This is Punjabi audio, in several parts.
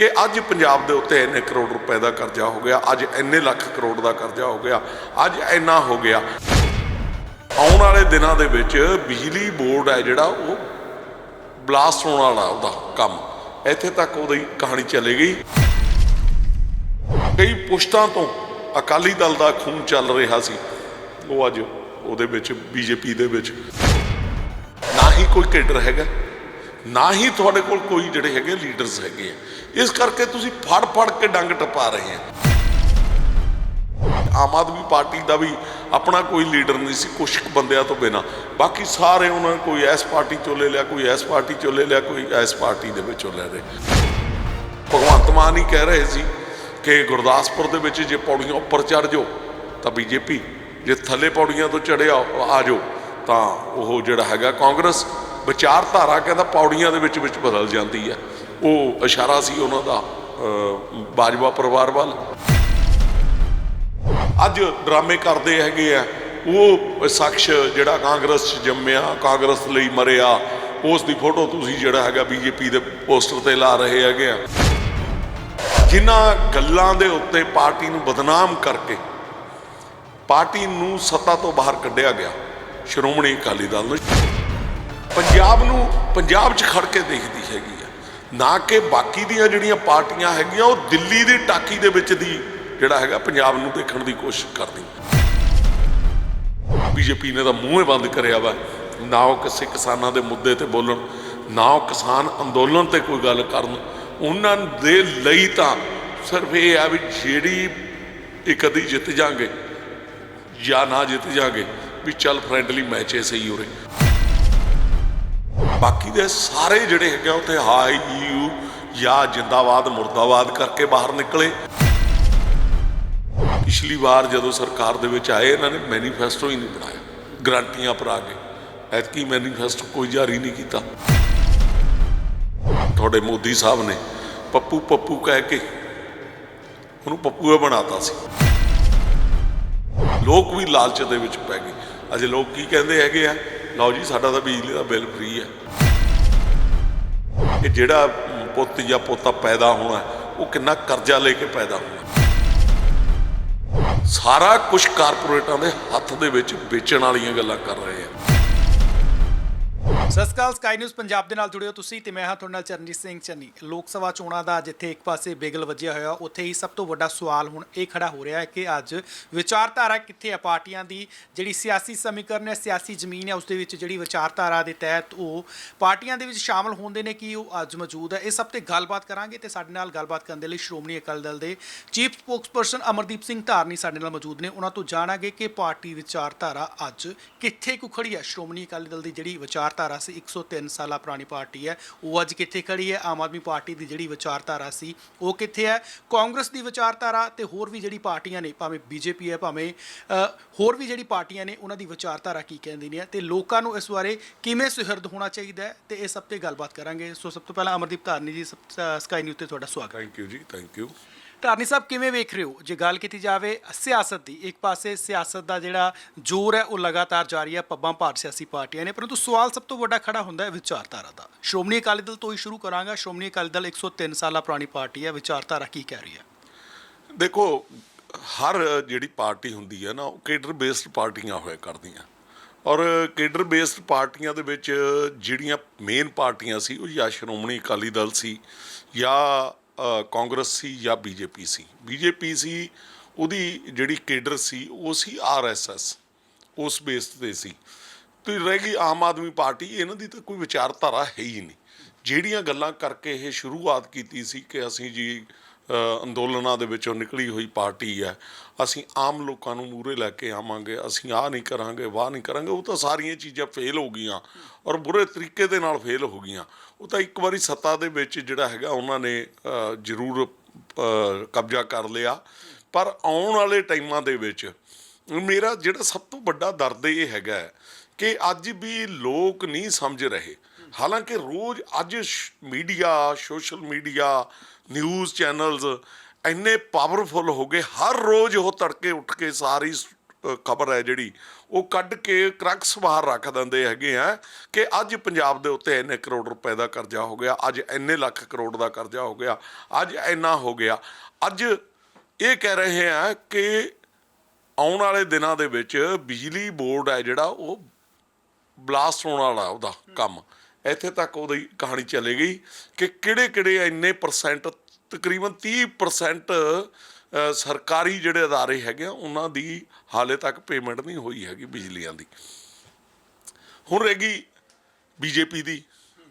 ਕਿ ਅੱਜ ਪੰਜਾਬ ਦੇ ਉੱਤੇ ਇੰਨੇ ਕਰੋੜ ਰੁਪਏ ਦਾ ਕਰਜ਼ਾ ਹੋ ਗਿਆ, ਅੱਜ ਇੰਨੇ ਲੱਖ ਕਰੋੜ ਦਾ ਕਰਜ਼ਾ ਹੋ ਗਿਆ, ਅੱਜ ਇੰਨਾ ਹੋ ਗਿਆ। ਆਉਣ ਵਾਲੇ ਦਿਨਾਂ ਦੇ ਵਿੱਚ ਬਿਜਲੀ ਬੋਰਡ ਹੈ ਜਿਹੜਾ, ਉਹ ਬਲਾਸਟ ਹੋਣ ਵਾਲਾ ਉਹਦਾ ਕੰਮ। ਇੱਥੇ ਤੱਕ ਉਹਦੀ ਕਹਾਣੀ ਚਲੇ ਗਈ। ਕਈ ਪੁਸ਼ਤਾਂ ਤੋਂ ਅਕਾਲੀ ਦਲ ਦਾ ਖੂਨ ਚੱਲ ਰਿਹਾ ਸੀ। ਉਹ ਅੱਜ ਉਹਦੇ ਵਿੱਚ, ਬੀਜੇਪੀ ਦੇ ਵਿੱਚ। ਨਾ ਹੀ ਕੋਈ ਕੇਡਰ ਹੈਗਾ। ਨਾ ਹੀ ਤੁਹਾਡੇ ਕੋਲ ਕੋਈ ਜਿਹੜੇ ਹੈਗੇ ਲੀਡਰਸ ਹੈਗੇ ਆ। ਇਸ ਕਰਕੇ ਤੁਸੀਂ ਫੜ ਫੜ ਕੇ ਡੰਗ ਟਪਾ ਰਹੇ ਆ। ਆਮ ਆਦਮੀ ਪਾਰਟੀ ਦਾ ਵੀ ਆਪਣਾ ਕੋਈ ਲੀਡਰ ਨਹੀਂ ਸੀ ਕੁਝ ਕੁ ਬੰਦਿਆਂ ਤੋਂ ਬਿਨਾ। ਬਾਕੀ ਸਾਰੇ ਉਹਨਾਂ ਨੇ ਕੋਈ ਇਸ ਪਾਰਟੀ ਚੋਂ ਲੈ ਲਿਆ, ਕੋਈ ਇਸ ਪਾਰਟੀ ਚੋਂ ਲੈ ਲਿਆ, ਕੋਈ ਇਸ ਪਾਰਟੀ ਦੇ ਵਿੱਚੋਂ ਲੈ ਰਹੇ ਭਗਵੰਤ ਮਾਨ ਹੀ ਕਹਿ ਰਹੇ ਸੀ ਕਿ ਗੁਰਦਾਸਪੁਰ ਦੇ ਵਿੱਚ ਜੇ ਪੌੜੀਆਂ ਉੱਪਰ ਚੜ ਜਾਓ, ਤਾਂ ਬੀਜੇਪੀ, ਜੇ ਥੱਲੇ ਪੌੜੀਆਂ ਤੋਂ ਚੜਿਆ ਆ ਜਾਓ, ਤਾਂ ਉਹ ਜਿਹੜਾ ਹੈਗਾ ਕਾਂਗਰਸ ਵਿਚਾਰਧਾਰਾ ਕਹਿੰਦਾ ਪੌੜੀਆਂ ਦੇ ਵਿੱਚ ਵਿੱਚ ਬਦਲ ਜਾਂਦੀ ਹੈ। ਉਹ ਇਸ਼ਾਰਾ ਸੀ ਉਹਨਾਂ ਦਾ ਬਾਜਵਾ ਪਰਿਵਾਰ ਵੱਲ। ਅੱਜ ਡਰਾਮੇ ਕਰਦੇ ਹੈਗੇ ਆ। ਉਹ ਸ਼ਖਸ ਜਿਹੜਾ ਕਾਂਗਰਸ 'ਚ ਜੰਮਿਆ, ਕਾਂਗਰਸ ਲਈ ਮਰਿਆ, ਉਸ ਦੀ ਫੋਟੋ ਤੁਸੀਂ ਜਿਹੜਾ ਹੈਗਾ ਬੀਜੇਪੀ ਦੇ ਪੋਸਟਰ ਤੇ ਲਾ ਰਹੇ ਹੈਗੇ ਆ। ਜਿਨ੍ਹਾਂ ਗੱਲਾਂ ਦੇ ਉੱਤੇ ਪਾਰਟੀ ਨੂੰ ਬਦਨਾਮ ਕਰਕੇ ਪਾਰਟੀ ਨੂੰ ਸੱਤਾ ਤੋਂ ਬਾਹਰ ਕੱਢਿਆ ਗਿਆ। ਸ਼੍ਰੋਮਣੀ ਅਕਾਲੀ ਦਲ ਨੂੰ ਪੰਜਾਬ ਨੂੰ, ਪੰਜਾਬ 'ਚ ਖੜ ਕੇ ਦੇਖਦੀ ਹੈਗੀ ਆ। ਨਾ ਕਿ ਬਾਕੀ ਦੀਆਂ ਜਿਹੜੀਆਂ ਪਾਰਟੀਆਂ ਹੈਗੀਆਂ, ਉਹ ਦਿੱਲੀ ਦੀ ਟਾਕੀ ਦੇ ਵਿੱਚ ਦੀ ਜਿਹੜਾ ਹੈਗਾ ਪੰਜਾਬ ਨੂੰ ਦੇਖਣ ਦੀ ਕੋਸ਼ਿਸ਼ ਕਰਦੀ। ਬੀਜੇਪੀ ਨੇ ਤਾਂ ਮੂੰਹ ਬੰਦ ਕਰਿਆ ਵਾ, ਨਾ ਉਹ ਕਿਸੇ ਕਿਸਾਨਾਂ ਦੇ ਮੁੱਦੇ ਤੇ ਬੋਲਣ, ਨਾ ਉਹ ਕਿਸਾਨ ਅੰਦੋਲਨ ਤੇ ਕੋਈ ਗੱਲ ਕਰਨ। ਉਹਨਾਂ ਦੇ ਲਈ ਤਾਂ ਸਿਰਫ ਇਹ ਆ ਵੀ ਜਿਹੜੀ ਇੱਕ ਅੱਧੀ ਜਿੱਤ ਜਾਗੇ ਜਾਂ ਨਾ ਜਿੱਤ ਜਾਗੇ ਵੀ ਚੱਲ ਫਰੈਂਡਲੀ ਮੈਚ ਐ ਸਹੀ ਹੋ ਰਹੇ ਬਾਕੀ ਦੇ ਸਾਰੇ ਜਿਹੜੇ ਹੈਗੇ ਆ ਉੱਥੇ ਹਾਈ, ਯੂ ਜਾਂ ਜਿੰਦਾਬਾਦ, ਮੁਰਦਾਬਾਦ ਕਰਕੇ ਬਾਹਰ ਨਿਕਲੇ। ਪਿਛਲੀ ਵਾਰ ਜਦੋਂ ਸਰਕਾਰ ਦੇ ਵਿੱਚ ਆਏ, ਇਹਨਾਂ ਨੇ ਮੈਨੀਫੈਸਟੋ ਹੀ ਨਹੀਂ ਬਣਾਇਆ। ਗਰੰਟੀਆਂ ਭਰਾ ਕੇ। ਐਤਕੀ ਮੈਨੀਫੈਸਟੋ ਕੋਈ ਜਾਰੀ ਨਹੀਂ ਕੀਤਾ। ਤੁਹਾਡੇ ਮੋਦੀ ਸਾਹਿਬ ਨੇ ਪੱਪੂ ਪੱਪੂ ਕਹਿ ਕੇ ਉਹਨੂੰ ਪੱਪੂ ਹੀ ਬਣਾਤਾ ਸੀ। ਲੋਕ ਵੀ ਲਾਲਚ ਦੇ ਵਿੱਚ ਪੈ ਗਏ। ਅਜੇ ਲੋਕ ਕੀ ਕਹਿੰਦੇ ਹੈਗੇ ਆ? ਲਓ ਜੀ, ਸਾਡਾ ਤਾਂ ਬਿਜਲੀ ਦਾ ਬਿੱਲ ਫ੍ਰੀ ਹੈ। ਕਿ ਜਿਹੜਾ ਪੁੱਤ ਜਾਂ ਪੋਤਾ ਪੈਦਾ ਹੋਣਾ, ਉਹ ਕਿੰਨਾ ਕਰਜ਼ਾ ਲੈ ਕੇ ਪੈਦਾ ਹੋਣਾ। ਸਾਰਾ ਕੁਝ ਕਾਰਪੋਰੇਟਾਂ ਦੇ ਹੱਥ ਦੇ ਵਿੱਚ ਵੇਚਣ ਵਾਲੀਆਂ ਗੱਲਾਂ ਕਰ ਰਹੇ ਆ। ਸਤਿ ਸ਼੍ਰੀ ਅਕਾਲ ਸਕਾਈ ਨਿਊਜ਼ ਪੰਜਾਬ ਦੇ ਨਾਲ ਜੁੜੇ ਹੋ ਤੁਸੀਂ ਤੇ ਮੈਂ ਹਾਂ ਤੁਹਾਡੇ ਨਾਲ ਚਰਨਜੀਤ ਸਿੰਘ ਚੰਨੀ। ਲੋਕ ਸਭਾ ਚੋਣਾਂ ਦਾ ਜਿੱਥੇ ਇੱਕ ਪਾਸੇ ਬਿਗਲ ਵੱਜਿਆ ਹੋਇਆ, ਉੱਥੇ ਹੀ ਸਭ ਤੋਂ ਵੱਡਾ ਸਵਾਲ ਹੁਣ ਇਹ ਖੜਾ ਹੋ ਰਿਹਾ ਹੈ ਕਿ ਅੱਜ ਵਿਚਾਰਧਾਰਾ ਕਿੱਥੇ ਹੈ ਪਾਰਟੀਆਂ ਦੀ ਜਿਹੜੀ ਸਿਆਸੀ ਸਮੀਕਰਨ ਹੈ, ਸਿਆਸੀ ਜ਼ਮੀਨ ਹੈ, ਉਸ ਦੇ ਵਿੱਚ ਜਿਹੜੀ ਵਿਚਾਰਧਾਰਾ ਦੇ ਤਹਿਤ ਉਹ ਪਾਰਟੀਆਂ ਦੇ ਵਿੱਚ ਸ਼ਾਮਲ ਹੁੰਦੇ ਨੇ ਕਿ ਉਹ ਅੱਜ ਮੌਜੂਦ ਹੈ? ਇਹ ਸਭ ਤੇ ਗੱਲਬਾਤ ਕਰਾਂਗੇ ਤੇ ਸਾਡੇ ਨਾਲ ਗੱਲਬਾਤ ਕਰਨ ਦੇ ਲਈ ਸ਼੍ਰੋਮਣੀ ਅਕਾਲੀ ਦਲ ਦੇ ਚੀਫ ਸਪੋਕਸਪਰਸਨ ਅਮਰਦੀਪ ਸਿੰਘ ਧਾਰਨੀ ਸਾਡੇ ਨਾਲ ਮੌਜੂਦ ਨੇ। ਉਹਨਾਂ ਤੋਂ ਜਾਣਾਂਗੇ ਕਿ ਪਾਰਟੀ ਵਿਚਾਰਧਾਰਾ ਅੱਜ ਕਿੱਥੇ ਕੁ ਖੜੀ ਹੈ? ਸ਼੍ਰੋਮਣੀ ਅਕਾਲੀ ਦਲ ਦੀ ਜਿਹੜੀ ਵਿਚਾਰਧਾਰਾ ਸੀ 103 ਸਾਲਾ ਪੁਰਾਣੀ ਪਾਰਟੀ ਹੈ। ਉਹ ਅੱਜ ਕਿੱਥੇ ਖੜੀ ਹੈ? ਆਮ ਆਦਮੀ ਪਾਰਟੀ ਦੀ ਜਿਹੜੀ ਵਿਚਾਰਧਾਰਾ ਸੀ, ਉਹ ਕਿੱਥੇ ਹੈ? ਕਾਂਗਰਸ ਦੀ ਵਿਚਾਰਧਾਰਾ ਤੇ ਹੋਰ ਵੀ ਜਿਹੜੀ ਪਾਰਟੀਆਂ ਨੇ, ਭਾਵੇਂ ਬੀਜੇਪੀ ਹੈ, ਭਾਵੇਂ ਹੋਰ ਵੀ ਜਿਹੜੀ ਪਾਰਟੀਆਂ ਨੇ, ਉਹਨਾਂ ਦੀ ਵਿਚਾਰਧਾਰਾ ਕੀ ਕਹਿੰਦੀ ਨੇ? ਤੇ ਲੋਕਾਂ ਨੂੰ ਇਸ ਬਾਰੇ ਕਿਵੇਂ ਸੁਹਿਰਦ ਹੋਣਾ ਚਾਹੀਦਾ ਹੈ? ਤੇ ਇਹ ਸਭ ਤੇ ਗੱਲਬਾਤ ਕਰਾਂਗੇ। ਸੋ ਸਭ ਤੋਂ ਪਹਿਲਾਂ ਅਮਰਦੀਪ ਧਾਰਨੀ ਜੀ ਸਕਾਈ ਨਿਊਜ਼ ਤੇ ਤੁਹਾਡਾ ਸਵਾਗਤ ਥੈਂਕ ਯੂ ਜੀ ਥੈਂਕ ਯੂ ਧਾਰਨੀ ਸਾਹਿਬ, ਕਿਵੇਂ ਵੇਖ ਰਹੇ ਹੋ? ਜੇ ਗੱਲ ਕੀਤੀ ਜਾਵੇ ਸਿਆਸਤ ਦੀ, ਇੱਕ ਪਾਸੇ ਸਿਆਸਤ ਦਾ ਜਿਹੜਾ ਜ਼ੋਰ ਹੈ, ਉਹ ਲਗਾਤਾਰ ਜਾਰੀ ਹੈ ਪੱਬਾਂ ਭਾਰ ਸਿਆਸੀ ਪਾਰਟੀਆਂ ਨੇ, ਪਰੰਤੂ ਸਵਾਲ ਸਭ ਤੋਂ ਵੱਡਾ ਖੜਾ ਹੁੰਦਾ ਹੈ ਵਿਚਾਰਧਾਰਾ ਦਾ। ਸ਼੍ਰੋਮਣੀ ਅਕਾਲੀ ਦਲ ਤੋਂ ਹੀ ਸ਼ੁਰੂ ਕਰਾਂਗਾ। ਸ਼੍ਰੋਮਣੀ ਅਕਾਲੀ ਦਲ 103 ਸਾਲਾ ਪੁਰਾਣੀ ਪਾਰਟੀ ਹੈ, ਵਿਚਾਰਧਾਰਾ ਕੀ ਕਹਿ ਰਹੀ ਹੈ? ਦੇਖੋ, ਹਰ ਜਿਹੜੀ ਪਾਰਟੀ ਹੁੰਦੀ ਹੈ ਨਾ, ਉਹ ਕੇਡਰ ਬੇਸਡ ਪਾਰਟੀਆਂ ਹੋਇਆ ਕਰਦੀਆਂ। ਔਰ ਕੇਡਰ ਬੇਸਡ ਪਾਰਟੀਆਂ ਦੇ ਵਿੱਚ ਜਿਹੜੀਆਂ ਮੇਨ ਪਾਰਟੀਆਂ ਸੀ, ਉਹ ਜਾਂ ਸ਼੍ਰੋਮਣੀ ਅਕਾਲੀ ਦਲ ਸੀ, ਜਾਂ ਕਾਂਗਰਸ ਸੀ ਜਾਂ ਬੀਜੇਪੀ ਸੀ? ਬੀਜੇਪੀ ਸੀ, ਉਹਦੀ ਜਿਹੜੀ ਕੇਡਰ ਸੀ, ਉਹ ਸੀ ਆਰਐਸਐਸ ਉਸ ਬੇਸ ਤੇ ਸੀ। ਤੇ ਰਹਿ ਗਈ ਆਮ ਆਦਮੀ ਪਾਰਟੀ, ਇਹਨਾਂ ਦੀ ਤਾਂ ਕੋਈ ਵਿਚਾਰਧਾਰਾ ਹੈ ਹੀ ਨਹੀਂ। ਜਿਹੜੀਆਂ ਗੱਲਾਂ ਕਰਕੇ ਇਹ ਸ਼ੁਰੂਆਤ ਕੀਤੀ ਸੀ ਕਿ ਅਸੀਂ ਜੀ ਅੰਦੋਲਨਾਂ ਦੇ ਵਿੱਚੋਂ ਨਿਕਲੀ ਹੋਈ ਪਾਰਟੀ ਹੈ, ਅਸੀਂ ਆਮ ਲੋਕਾਂ ਨੂੰ ਮੂਹਰੇ ਲੈ ਕੇ ਆਵਾਂਗੇ, ਅਸੀਂ ਆਹ ਨਹੀਂ ਕਰਾਂਗੇ, ਵਾਹ ਨਹੀਂ ਕਰਾਂਗੇ, ਉਹ ਤਾਂ ਸਾਰੀਆਂ ਚੀਜ਼ਾਂ ਫੇਲ ਹੋ ਗਈਆਂ ਔਰ ਬੁਰੇ ਤਰੀਕੇ ਦੇ ਨਾਲ ਫੇਲ ਹੋ ਗਈਆਂ। ਉਹ ਤਾਂ ਇੱਕ ਵਾਰੀ ਸੱਤਾ ਦੇ ਵਿੱਚ ਜਿਹੜਾ ਹੈਗਾ ਉਹਨਾਂ ਨੇ ਜ਼ਰੂਰ ਕਬਜ਼ਾ ਕਰ ਲਿਆ। ਪਰ ਆਉਣ ਵਾਲੇ ਟਾਈਮਾਂ ਦੇ ਵਿੱਚ ਮੇਰਾ ਜਿਹੜਾ ਸਭ ਤੋਂ ਵੱਡਾ ਦਰਦ ਇਹ ਹੈਗਾ ਕਿ ਅੱਜ ਵੀ ਲੋਕ ਨਹੀਂ ਸਮਝ ਰਹੇ। ਹਾਲਾਂਕਿ ਰੋਜ਼ ਅੱਜ media, social media, news channels ਇੰਨੇ ਪਾਵਰਫੁਲ ਹੋ ਗਏ, ਹਰ ਰੋਜ਼ ਉਹ ਤੜਕੇ ਉੱਠ ਕੇ ਸਾਰੀ ਖਬਰ ਹੈ ਜਿਹੜੀ, ਉਹ ਕੱਢ ਕੇ ਕਰਕਸ ਬਾਹਰ ਰੱਖ ਦਿੰਦੇ ਹੈਗੇ ਆ ਕਿ ਅੱਜ ਪੰਜਾਬ ਦੇ ਉੱਤੇ ਇੰਨੇ ਕਰੋੜ ਰੁਪਏ ਦਾ ਕਰਜ਼ਾ ਹੋ ਗਿਆ, ਅੱਜ ਇੰਨੇ ਲੱਖ ਕਰੋੜ ਦਾ ਕਰਜ਼ਾ ਹੋ ਗਿਆ, ਅੱਜ ਇੰਨਾ ਹੋ ਗਿਆ। ਅੱਜ ਇਹ ਕਹਿ ਰਹੇ ਆ ਕਿ ਆਉਣ ਵਾਲੇ ਦਿਨਾਂ ਦੇ ਵਿੱਚ ਬਿਜਲੀ ਬੋਰਡ ਹੈ ਜਿਹੜਾ, ਉਹ ਬਲਾਸਟ ਹੋਣ ਵਾਲਾ ਉਹਦਾ ਕੰਮ। ਇੱਥੇ ਤੱਕ ਉਹਦੀ ਕਹਾਣੀ ਚਲੇ ਗਈ ਕਿ ਕਿਹੜੇ ਕਿਹੜੇ ਇੰਨੇ ਪਰਸੈਂਟ ਤਕਰੀਬਨ 30% ਸਰਕਾਰੀ ਜਿਹੜੇ ਅਦਾਰੇ ਹੈਗੇ ਆ, ਉਹਨਾਂ ਦੀ ਹਾਲੇ ਤੱਕ ਪੇਮੈਂਟ ਨਹੀਂ ਹੋਈ ਹੈਗੀ ਬਿਜਲੀਆਂ ਦੀ। ਹੁਣ ਰਹਿ ਗਈ ਬੀਜੇਪੀ ਦੀ।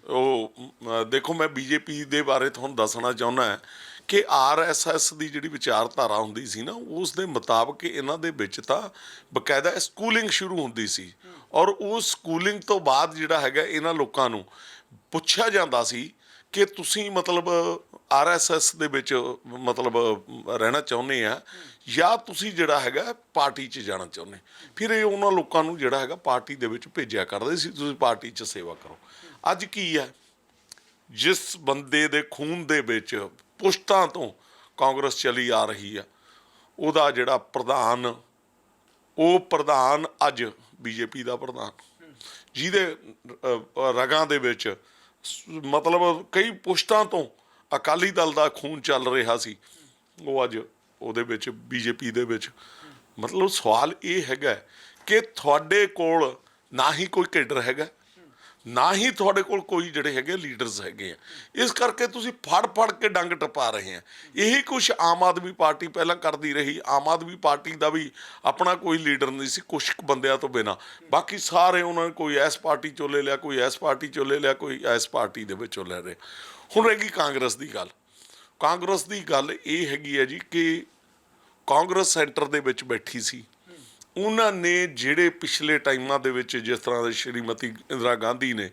ਉਹ ਦੇਖੋ ਮੈਂ ਬੀਜੇਪੀ ਦੇ ਬਾਰੇ ਤੁਹਾਨੂੰ ਦੱਸਣਾ ਚਾਹੁੰਦਾ ਕਿ ਆਰਐਸਐਸ ਦੀ ਜਿਹੜੀ ਵਿਚਾਰਧਾਰਾ ਹੁੰਦੀ ਸੀ ਨਾ, ਉਸ ਦੇ ਮੁਤਾਬਕ ਇਹਨਾਂ ਦੇ ਵਿੱਚ ਤਾਂ ਬਕਾਇਦਾ ਸਕੂਲਿੰਗ ਸ਼ੁਰੂ ਹੁੰਦੀ ਸੀ। ਔਰ ਉਸ ਸਕੂਲਿੰਗ ਤੋਂ ਬਾਅਦ ਜਿਹੜਾ ਹੈਗਾ ਇਹਨਾਂ ਲੋਕਾਂ ਨੂੰ ਪੁੱਛਿਆ ਜਾਂਦਾ ਸੀ ਕਿ ਤੁਸੀਂ ਮਤਲਬ ਆਰਐਸਐਸ ਦੇ ਵਿੱਚ ਮਤਲਬ, ਰਹਿਣਾ ਚਾਹੁੰਦੇ ਆ, ਜਾਂ ਤੁਸੀਂ ਜਿਹੜਾ ਹੈਗਾ ਪਾਰਟੀ 'ਚ ਜਾਣਾ ਚਾਹੁੰਦੇ। ਫਿਰ ਇਹ ਉਹਨਾਂ ਲੋਕਾਂ ਨੂੰ ਜਿਹੜਾ ਹੈਗਾ ਪਾਰਟੀ ਦੇ ਵਿੱਚ ਭੇਜਿਆ ਕਰਦੇ ਸੀ, ਤੁਸੀਂ ਪਾਰਟੀ 'ਚ ਸੇਵਾ ਕਰੋ। ਅੱਜ ਕੀ ਹੈ ਜਿਸ ਬੰਦੇ ਦੇ ਖੂਨ ਦੇ ਵਿੱਚ ਪੁਸ਼ਤਾਂ ਤੋਂ ਕਾਂਗਰਸ ਚਲੀ ਆ ਰਹੀ ਆ, ਉਹਦਾ ਜਿਹੜਾ ਪ੍ਰਧਾਨ, ਉਹ ਪ੍ਰਧਾਨ ਅੱਜ ਬੀਜੇਪੀ ਦਾ ਪ੍ਰਧਾਨ। ਜਿਹਦੇ ਰਗਾਂ ਦੇ ਵਿੱਚ ਮਤਲਬ ਕਈ ਪੁਸ਼ਤਾਂ ਤੋਂ ਅਕਾਲੀ ਦਲ ਦਾ ਖੂਨ ਚੱਲ ਰਿਹਾ ਸੀ। ਉਹ ਅੱਜ ਉਹਦੇ ਵਿੱਚ ਬੀਜੇਪੀ ਦੇ ਵਿੱਚ। ਮਤਲਬ ਸਵਾਲ ਇਹ ਹੈਗਾ ਕਿ ਤੁਹਾਡੇ ਕੋਲ ਨਾ ਹੀ ਕੋਈ ਕੇਡਰ ਹੈਗਾ। ਨਾ ਹੀ ਤੁਹਾਡੇ ਕੋਲ ਕੋਈ ਜਿਹੜੇ ਹੈਗੇ ਲੀਡਰਸ ਹੈਗੇ ਆ। ਇਸ ਕਰਕੇ ਤੁਸੀਂ ਫੜ ਫੜ ਕੇ ਡੰਗ ਟਪਾ ਰਹੇ ਆ। ਇਹੀ ਕੁਝ ਆਮ ਆਦਮੀ ਪਾਰਟੀ ਪਹਿਲਾਂ ਕਰਦੀ ਰਹੀ। ਆਮ ਆਦਮੀ ਪਾਰਟੀ ਦਾ ਵੀ ਆਪਣਾ ਕੋਈ ਲੀਡਰ ਨਹੀਂ ਸੀ ਕੁਝ ਕੁ ਬੰਦਿਆਂ ਤੋਂ ਬਿਨਾ। ਬਾਕੀ ਸਾਰੇ ਉਹਨਾਂ ਨੇ ਕੋਈ ਐਸ ਪਾਰਟੀ ਚੋਂ ਲੈ ਲਿਆ, ਕੋਈ ਐਸ ਪਾਰਟੀ ਚੋਂ ਲੈ ਲਿਆ, ਕੋਈ ਇਸ ਪਾਰਟੀ ਦੇ ਵਿੱਚੋਂ ਲੈ ਰਿਹਾ ਹੁਣ ਰਹਿ ਗਈ ਕਾਂਗਰਸ ਦੀ ਗੱਲ। ਕਾਂਗਰਸ ਦੀ ਗੱਲ ਇਹ ਹੈਗੀ ਹੈ ਜੀ ਕਿ ਕਾਂਗਰਸ ਸੈਂਟਰ ਦੇ ਵਿੱਚ ਬੈਠੀ ਸੀ। ਉਹਨਾਂ ਨੇ ਜਿਹੜੇ ਪਿਛਲੇ ਟਾਈਮਾਂ ਦੇ ਵਿੱਚ ਜਿਸ ਤਰ੍ਹਾਂ ਦੇ ਸ਼੍ਰੀਮਤੀ ਇੰਦਰਾ ਗਾਂਧੀ ਨੇ,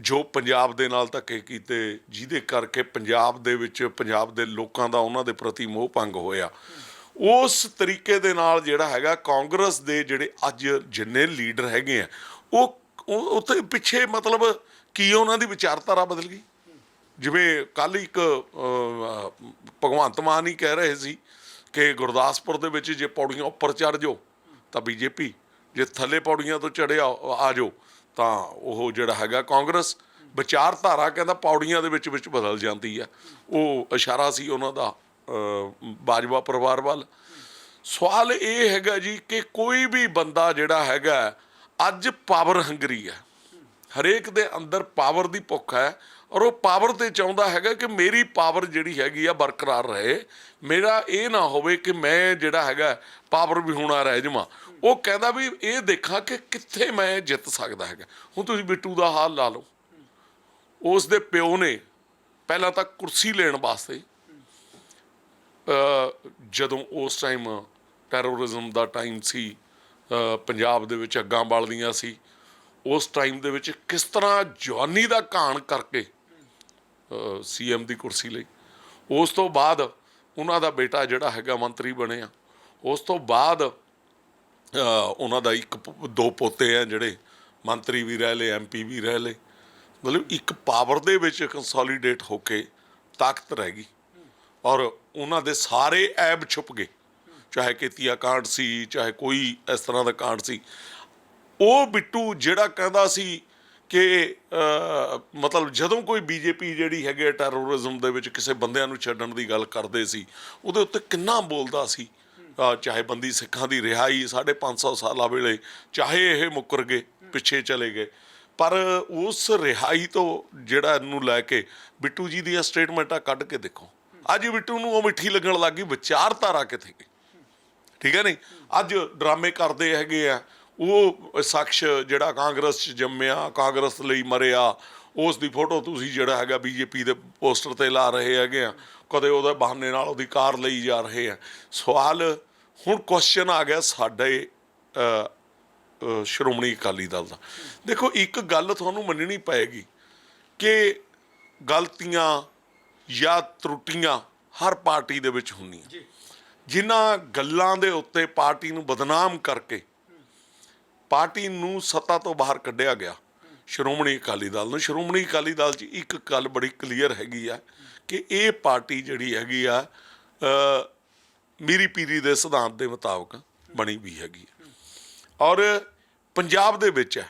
ਜੋ ਪੰਜਾਬ ਦੇ ਨਾਲ ਧੱਕੇ ਕੀਤੇ, ਜਿਹਦੇ ਕਰਕੇ ਪੰਜਾਬ ਦੇ ਵਿੱਚ, ਪੰਜਾਬ ਦੇ ਲੋਕਾਂ ਦਾ ਉਹਨਾਂ ਦੇ ਪ੍ਰਤੀ ਮੋਹ ਭੰਗ ਹੋਇਆ, ਉਸ ਤਰੀਕੇ ਦੇ ਨਾਲ ਜਿਹੜਾ ਹੈਗਾ ਕਾਂਗਰਸ ਦੇ ਜਿਹੜੇ ਅੱਜ ਜਿੰਨੇ ਲੀਡਰ ਹੈਗੇ ਆ, ਉਹ ਉੱਥੇ ਪਿੱਛੇ ਮਤਲਬ ਕੀ ਉਹਨਾਂ ਦੀ ਵਿਚਾਰਧਾਰਾ ਬਦਲ ਗਈ? ਜਿਵੇਂ ਕੱਲ ਇੱਕ ਭਗਵੰਤ ਮਾਨ ਹੀ ਕਹਿ ਰਹੇ ਸੀ ਕਿ ਗੁਰਦਾਸਪੁਰ ਦੇ ਵਿੱਚ ਜੇ ਪੌੜੀਆਂ ਉੱਪਰ ਚੜ ਜਾਓ ਤਾਂ ਬੀਜੇਪੀ ਜੇ ਥੱਲੇ ਪੌੜੀਆਂ ਤੋਂ ਚੜਿਆ ਆ ਜਾਓ, ਤਾਂ ਉਹ ਜਿਹੜਾ ਹੈਗਾ ਕਾਂਗਰਸ ਵਿਚਾਰਧਾਰਾ ਕਹਿੰਦਾ ਪੌੜੀਆਂ ਦੇ ਵਿੱਚ ਵਿੱਚ ਬਦਲ ਜਾਂਦੀ ਆ ਉਹ ਇਸ਼ਾਰਾ ਸੀ ਉਹਨਾਂ ਦਾ ਬਾਜਵਾ ਪਰਿਵਾਰ ਵੱਲ। ਸਵਾਲ ਇਹ ਹੈਗਾ ਜੀ ਕਿ ਕੋਈ ਵੀ ਬੰਦਾ ਜਿਹੜਾ ਹੈਗਾ, ਅੱਜ ਪਾਵਰ ਹੰਗਰੀ ਹੈ। ਹਰੇਕ ਦੇ ਅੰਦਰ ਪਾਵਰ ਦੀ ਭੁੱਖ ਹੈ ਔਰ ਉਹ ਪਾਵਰ ਤੇ ਚਾਹੁੰਦਾ ਹੈਗਾ ਕਿ ਮੇਰੀ ਪਾਵਰ ਜਿਹੜੀ ਹੈਗੀ ਆ ਬਰਕਰਾਰ ਰਹੇ। ਮੇਰਾ ਇਹ ਨਾ ਹੋਵੇ ਕਿ ਮੈਂ ਜਿਹੜਾ ਹੈਗਾ ਪਾਵਰ ਵੀ ਹੋਣਾ ਰਹਿ ਜਾਵਾਂ। ਉਹ ਕਹਿੰਦਾ ਵੀ ਇਹ ਦੇਖਾਂ ਕਿ ਕਿੱਥੇ ਮੈਂ ਜਿੱਤ ਸਕਦਾ ਹੈਗਾ। ਹੁਣ ਤੁਸੀਂ ਬਿੱਟੂ ਦਾ ਹਾਲ ਲਾ ਲਓ। ਉਸ ਦੇ ਪਿਓ ਨੇ ਪਹਿਲਾਂ ਤਾਂ ਕੁਰਸੀ ਲੈਣ ਵਾਸਤੇ ਜਦੋਂ ਉਸ ਟਾਈਮ ਟੈਰੋਰਿਜ਼ਮ ਦਾ ਟਾਈਮ ਸੀ ਪੰਜਾਬ ਦੇ ਵਿੱਚ ਅੱਗਾਂ ਬਲਦੀਆਂ ਸੀ, ਉਸ ਟਾਈਮ ਦੇ ਵਿੱਚ ਕਿਸ ਤਰ੍ਹਾਂ ਜਵਾਨੀ ਦਾ ਘਾਣ ਕਰਕੇ ਸੀਐਮ ਦੀ ਕੁਰਸੀ ਲਈ। ਉਸ ਤੋਂ ਬਾਅਦ ਉਹਨਾਂ ਦਾ ਬੇਟਾ ਜਿਹੜਾ ਹੈਗਾ ਮੰਤਰੀ ਬਣਿਆ। ਉਸ ਤੋਂ ਬਾਅਦ ਉਹਨਾਂ ਦਾ ਇੱਕ ਦੋ ਪੋਤੇ ਆ ਜਿਹੜੇ ਮੰਤਰੀ ਵੀ ਰਹਿ ਲਏ ਐਮਪੀ ਵੀ ਰਹਿ ਲਏ। ਮਤਲਬ ਇੱਕ ਪਾਵਰ ਦੇ ਵਿੱਚ ਕੰਸੋਲੀਡੇਟ ਹੋ ਕੇ ਤਾਕਤ ਰਹਿ ਗਈ। ਔਰ ਉਹਨਾਂ ਦੇ ਸਾਰੇ ਐਬ ਛੁਪ ਗਏ। ਚਾਹੇ ਕੀਤੀਆ ਕਾਂਡ ਸੀ, ਚਾਹੇ ਕੋਈ ਇਸ ਤਰ੍ਹਾਂ ਦਾ ਕਾਂਡ ਸੀ। ਉਹ ਬਿੱਟੂ ਜਿਹੜਾ ਕਹਿੰਦਾ ਸੀ ਕਿ ਮਤਲਬ ਜਦੋਂ ਕੋਈ ਬੀਜੇਪੀ ਜਿਹੜੀ ਹੈਗੇ ਟੈਰੋਰਿਜ਼ਮ ਦੇ ਵਿੱਚ ਕਿਸੇ ਬੰਦਿਆਂ ਨੂੰ ਛੱਡਣ ਦੀ ਗੱਲ ਕਰਦੇ ਸੀ, ਉਹਦੇ ਉੱਤੇ ਕਿੰਨਾ ਬੋਲਦਾ ਸੀ? ਚਾਹੇ ਬੰਦੀ ਸਿੱਖਾਂ ਦੀ ਰਿਹਾਈ 550 ਸਾਲਾਂ ਵੇਲੇ, ਚਾਹੇ ਇਹ ਮੁੱਕਰ ਗਏ, ਪਿੱਛੇ ਚਲੇ ਗਏ। ਪਰ ਉਸ ਰਿਹਾਈ ਤੋਂ ਜਿਹੜਾ ਇਹਨੂੰ ਲੈ ਕੇ ਬਿੱਟੂ ਜੀ ਦੀਆਂ ਸਟੇਟਮੈਂਟਾਂ ਕੱਢ ਕੇ ਦੇਖੋ। ਅੱਜ ਬਿੱਟੂ ਨੂੰ ਉਹ ਮਿੱਠੀ ਲੱਗਣ ਲੱਗੀ ਵਿਚਾਰਧਾਰਾ ਕਿੱਥੇ ਗਈ? ਠੀਕ ਹੈ ਨਹੀਂ? ਅੱਜ ਡਰਾਮੇ ਕਰਦੇ ਹੈਗੇ ਆ ਉਹ ਸ਼ਖਸ ਜਿਹੜਾ ਕਾਂਗਰਸ 'ਚ ਜੰਮਿਆ ਕਾਂਗਰਸ ਲਈ ਮਰਿਆ ਉਸ ਦੀ ਫੋਟੋ ਤੁਸੀਂ ਜਿਹੜਾ ਹੈਗਾ ਬੀਜੇਪੀ ਦੇ ਪੋਸਟਰ ਤੇ ਲਾ ਰਹੇ ਹੈਗੇ ਆ ਕਦੇ ਉਹਦੇ ਬਹਾਨੇ ਨਾਲ ਉਹਦੀ ਕਾਰ ਲਈ ਜਾ ਰਹੇ ਆ। ਸਵਾਲ ਹੁਣ ਕੁਐਸਚਨ ਆ ਗਿਆ ਸਾਡੇ ਸ਼੍ਰੋਮਣੀ ਅਕਾਲੀ ਦਲ ਦਾ। ਦੇਖੋ ਇੱਕ ਗੱਲ ਤੁਹਾਨੂੰ ਮੰਨਣੀ ਪਏਗੀ ਕਿ ਗਲਤੀਆਂ ਜਾਂ ਤਰੁੱਟੀਆਂ ਹਰ ਪਾਰਟੀ ਦੇ ਵਿੱਚ ਹੁੰਦੀਆਂ। ਜਿਨ੍ਹਾਂ ਗੱਲਾਂ ਦੇ ਉੱਤੇ ਪਾਰਟੀ ਨੂੰ ਬਦਨਾਮ ਕਰਕੇ ਪਾਰਟੀ ਨੂੰ ਸੱਤਾ ਤੋਂ ਬਾਹਰ ਕੱਢਿਆ ਗਿਆ। ਸ਼੍ਰੋਮਣੀ ਅਕਾਲੀ ਦਲ ਨੂੰ। ਸ਼੍ਰੋਮਣੀ ਅਕਾਲੀ ਦਲ 'ਚ ਇੱਕ ਗੱਲ ਬੜੀ ਕਲੀਅਰ ਹੈਗੀ ਆ ਕਿ ਇਹ ਪਾਰਟੀ ਜਿਹੜੀ ਹੈਗੀ ਆ ਮੀਰੀ ਪੀਰੀ ਦੇ ਸਿਧਾਂਤ ਦੇ ਮੁਤਾਬਕ ਬਣੀ ਵੀ ਹੈਗੀ ਔਰ ਪੰਜਾਬ ਦੇ ਵਿੱਚ ਹੈ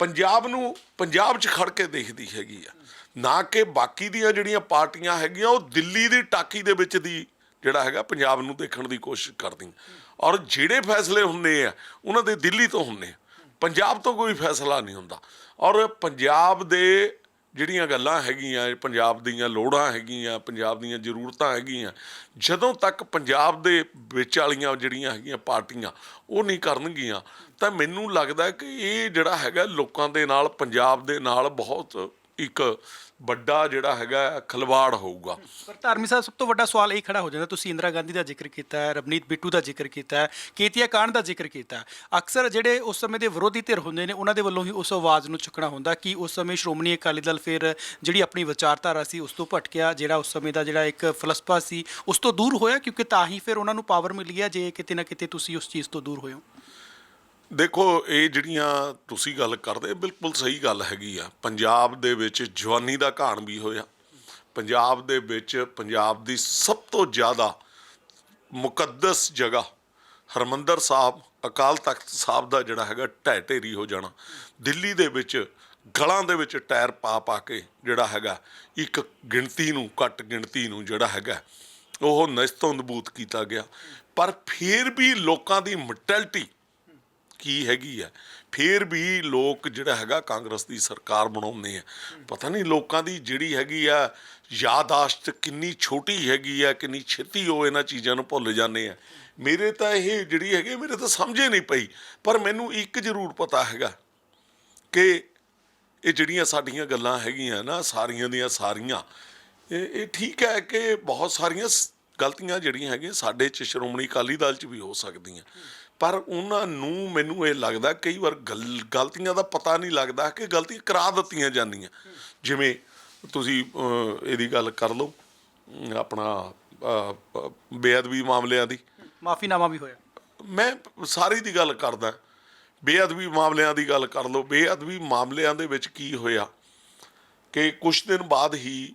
ਪੰਜਾਬ ਨੂੰ, ਪੰਜਾਬ 'ਚ ਖੜ ਕੇ ਦੇਖਦੀ ਹੈਗੀ ਆ। ਨਾ ਕਿ ਬਾਕੀ ਦੀਆਂ ਜਿਹੜੀਆਂ ਪਾਰਟੀਆਂ ਹੈਗੀਆਂ, ਉਹ ਦਿੱਲੀ ਦੀ ਟਾਕੀ ਦੇ ਵਿੱਚ ਦੀ ਜਿਹੜਾ ਹੈਗਾ ਪੰਜਾਬ ਨੂੰ ਦੇਖਣ ਦੀ ਕੋਸ਼ਿਸ਼ ਕਰਦੀ ਔਰ ਜਿਹੜੇ ਫੈਸਲੇ ਹੁੰਦੇ ਆ, ਉਹਨਾਂ ਦੇ ਦਿੱਲੀ ਤੋਂ ਹੁੰਦੇ ਪੰਜਾਬ ਤੋਂ ਕੋਈ ਫੈਸਲਾ ਨਹੀਂ ਹੁੰਦਾ। ਔਰ ਪੰਜਾਬ ਦੇ ਜਿਹੜੀਆਂ ਗੱਲਾਂ ਹੈਗੀਆਂ, ਪੰਜਾਬ ਦੀਆਂ ਲੋੜਾਂ ਹੈਗੀਆਂ, ਪੰਜਾਬ ਦੀਆਂ ਜ਼ਰੂਰਤਾਂ ਹੈਗੀਆਂ, ਜਦੋਂ ਤੱਕ ਪੰਜਾਬ ਦੇ ਵਿੱਚ ਵਾਲੀਆਂ ਜਿਹੜੀਆਂ ਹੈਗੀਆਂ ਪਾਰਟੀਆਂ ਉਹ ਨਹੀਂ ਕਰਨਗੀਆਂ, ਤਾਂ ਮੈਨੂੰ ਲੱਗਦਾ ਕਿ ਇਹ ਜਿਹੜਾ ਹੈਗਾ ਲੋਕਾਂ ਦੇ ਨਾਲ, ਪੰਜਾਬ ਦੇ ਨਾਲ ਬਹੁਤ ਇੱਕ ਵੱਡਾ ਜਿਹੜਾ ਹੈਗਾ ਖਲਵਾੜ ਹੋਊਗਾ। ਪਰ ਧਾਰਮਿਕ ਸਾਹਿਬ, ਸਭ ਤੋਂ ਵੱਡਾ ਸਵਾਲ ਇਹ ਖੜਾ ਹੋ ਜਾਂਦਾ, ਤੁਸੀਂ ਇੰਦਰਾ ਗਾਂਧੀ ਦਾ ਜ਼ਿਕਰ ਕੀਤਾ ਹੈ, ਰਵਨੀਤ ਬਿੱਟੂ ਦਾ ਜ਼ਿਕਰ ਕੀਤਾ ਹੈ, ਕੇਤੀਆ ਕਾਂਡ ਦਾ ਜ਼ਿਕਰ ਕੀਤਾ ਹੈ। ਅਕਸਰ ਜਿਹੜੇ ਉਸ ਸਮੇਂ ਦੇ ਵਿਰੋਧੀ ਧਿਰ ਹੁੰਦੇ ਨੇ, ਉਹਨਾਂ ਦੇ ਵੱਲੋਂ ਹੀ ਉਸ ਆਵਾਜ਼ ਨੂੰ ਚੁੱਕਣਾ ਹੁੰਦਾ ਕਿ ਉਸ ਸਮੇਂ ਸ਼੍ਰੋਮਣੀ ਅਕਾਲੀ ਦਲ ਫਿਰ ਜਿਹੜੀ ਆਪਣੀ ਵਿਚਾਰਧਾਰਾ ਸੀ, ਉਸ ਤੋਂ ਭਟਕਿਆ, ਜਿਹੜਾ ਉਸ ਸਮੇਂ ਦਾ ਜਿਹੜਾ ਇੱਕ ਫਲਸਫਾ ਸੀ, ਉਸ ਤੋਂ ਦੂਰ ਹੋਇਆ ਕਿਉਂਕਿ ਤਾਂ ਹੀ ਫਿਰ ਉਹਨਾਂ ਨੂੰ ਪਾਵਰ ਮਿਲੀ ਹੈ, ਜੇ ਕਿਤੇ ਨਾ ਕਿਤੇ ਤੁਸੀਂ ਉਸ ਚੀਜ਼ ਤੋਂ ਦੂਰ ਹੋਏ ਹੋ। ਦੇਖੋ, ਇਹ ਜਿਹੜੀਆਂ ਤੁਸੀਂ ਗੱਲ ਕਰਦੇ, ਬਿਲਕੁਲ ਸਹੀ ਗੱਲ ਹੈਗੀ ਆ। ਪੰਜਾਬ ਦੇ ਵਿੱਚ ਜਵਾਨੀ ਦਾ ਘਾਣ ਵੀ ਹੋਇਆ। ਪੰਜਾਬ ਦੇ ਵਿੱਚ ਪੰਜਾਬ ਦੀ ਸਭ ਤੋਂ ਜ਼ਿਆਦਾ ਮੁਕੱਦਸ ਜਗ੍ਹਾ ਹਰਮੰਦਰ ਸਾਹਿਬ, ਅਕਾਲ ਤਖਤ ਸਾਹਿਬ ਦਾ ਜਿਹੜਾ ਹੈਗਾ, ਢਹਿ ਢੇਰੀ ਹੋ ਜਾਣਾ। ਦਿੱਲੀ ਦੇ ਵਿੱਚ ਗਲਾਂ ਦੇ ਵਿੱਚ ਟਾਇਰ ਪਾ ਪਾ ਕੇ ਜਿਹੜਾ ਹੈਗਾ, ਇੱਕ ਗਿਣਤੀ ਨੂੰ, ਘੱਟ ਗਿਣਤੀ ਨੂੰ ਜਿਹੜਾ ਹੈਗਾ, ਉਹ ਨਸਤੋਂ ਨਬੂਤ ਕੀਤਾ ਗਿਆ। ਪਰ ਫਿਰ ਵੀ ਲੋਕਾਂ ਦੀ ਮੈਂਟੈਲਿਟੀ ਕੀ ਹੈਗੀ ਆ ਫੇਰ ਵੀ ਲੋਕ ਜਿਹੜਾ ਹੈਗਾ ਕਾਂਗਰਸ ਦੀ ਸਰਕਾਰ ਬਣਾਉਂਦੇ ਆ। ਪਤਾ ਨਹੀਂ ਲੋਕਾਂ ਦੀ ਜਿਹੜੀ ਹੈਗੀ ਆ ਯਾਦਾਸ਼ਤ ਕਿੰਨੀ ਛੋਟੀ ਹੈਗੀ ਆ, ਕਿੰਨੀ ਛੇਤੀ ਉਹ ਇਹਨਾਂ ਚੀਜ਼ਾਂ ਨੂੰ ਭੁੱਲ ਜਾਂਦੇ ਆ। ਮੇਰੇ ਤਾਂ ਇਹ ਜਿਹੜੀ ਹੈਗੀ ਮੇਰੇ ਤਾਂ ਸਮਝੇ ਨਹੀਂ ਪਈ। ਪਰ ਮੈਨੂੰ ਇੱਕ ਜ਼ਰੂਰ ਪਤਾ ਹੈਗਾ ਕਿ ਇਹ ਜਿਹੜੀਆਂ ਸਾਡੀਆਂ ਗੱਲਾਂ ਹੈਗੀਆਂ ਨਾ, ਸਾਰੀਆਂ ਦੀਆਂ ਸਾਰੀਆਂ, ਇਹ ਇਹ ਠੀਕ ਹੈ ਕਿ ਬਹੁਤ ਸਾਰੀਆਂ ਸ- ਗਲਤੀਆਂ ਜਿਹੜੀਆਂ ਹੈਗੀਆਂ ਸਾਡੇ ਚ ਸ਼੍ਰੋਮਣੀ ਅਕਾਲੀ ਦਲ ਚ ਵੀ ਹੋ ਸਕਦੀਆਂ। ਪਰ ਉਹਨਾਂ ਨੂੰ ਮੈਨੂੰ ਇਹ ਲੱਗਦਾ ਕਈ ਵਾਰ ਗਲ- ਗਲਤੀਆਂ ਦਾ ਪਤਾ ਨਹੀਂ ਲੱਗਦਾ ਕਿ ਗਲਤੀ ਕਰਾ ਦਿੱਤੀਆਂ ਜਾਂਦੀਆਂ। ਜਿਵੇਂ ਤੁਸੀਂ ਇਹਦੀ ਗੱਲ ਕਰ ਲਓ ਆਪਣਾ ਬੇਅਦਬੀ ਮਾਮਲਿਆਂ ਦੀ। ਮਾਫੀਨਾਮਾ ਵੀ ਹੋਇਆ। ਮੈਂ ਸਾਰੀ ਦੀ ਗੱਲ ਕਰਦਾ। ਬੇਅਦਬੀ ਮਾਮਲਿਆਂ ਦੀ ਗੱਲ ਕਰ ਲਓ। ਬੇਅਦਬੀ ਮਾਮਲਿਆਂ ਦੇ ਵਿੱਚ ਕੀ ਹੋਇਆ ਕਿ ਕੁਝ ਦਿਨ ਬਾਅਦ ਹੀ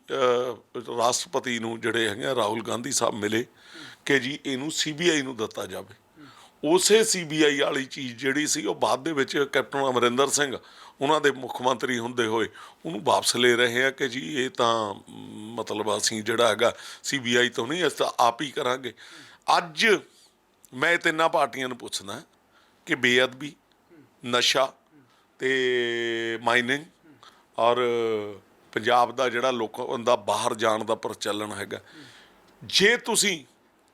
ਰਾਸ਼ਟਰਪਤੀ ਨੂੰ ਜਿਹੜੇ ਹੈਗੇ ਰਾਹੁਲ ਗਾਂਧੀ ਸਾਹਿਬ ਮਿਲੇ ਕਿ ਜੀ ਇਹਨੂੰ ਸੀਬੀਆਈ ਨੂੰ ਦਿੱਤਾ ਜਾਵੇ। ਉਸੇ ਸੀਬੀਆਈ ਵਾਲੀ ਚੀਜ਼ ਜਿਹੜੀ ਸੀ, ਉਹ ਬਾਅਦ ਦੇ ਵਿੱਚ ਕੈਪਟਨ ਅਮਰਿੰਦਰ ਸਿੰਘ, ਉਹਨਾਂ ਦੇ ਮੁੱਖ ਮੰਤਰੀ ਹੁੰਦੇ ਹੋਏ, ਉਹਨੂੰ ਵਾਪਸ ਲੈ ਰਹੇ ਆ ਕਿ ਜੀ ਇਹ ਤਾਂ ਮਤਲਬ ਅਸੀਂ ਜਿਹੜਾ ਹੈਗਾ ਸੀਬੀਆਈ ਤੋਂ ਨਹੀਂ ਇਸ ਤਾਂ ਆਪ ਹੀ ਕਰਾਂਗੇ। ਅੱਜ ਮੈਂ ਤਿੰਨਾਂ ਪਾਰਟੀਆਂ ਨੂੰ ਪੁੱਛਦਾ ਕਿ ਬੇਅਦਬੀ, ਨਸ਼ਾ ਤੇ ਮਾਈਨਿੰਗ ਔਰ ਪੰਜਾਬ ਦਾ ਜਿਹੜਾ ਲੋਕਾਂ ਦਾ ਬਾਹਰ ਜਾਣ ਦਾ ਪ੍ਰਚਲਨ ਹੈਗਾ, ਜੇ ਤੁਸੀਂ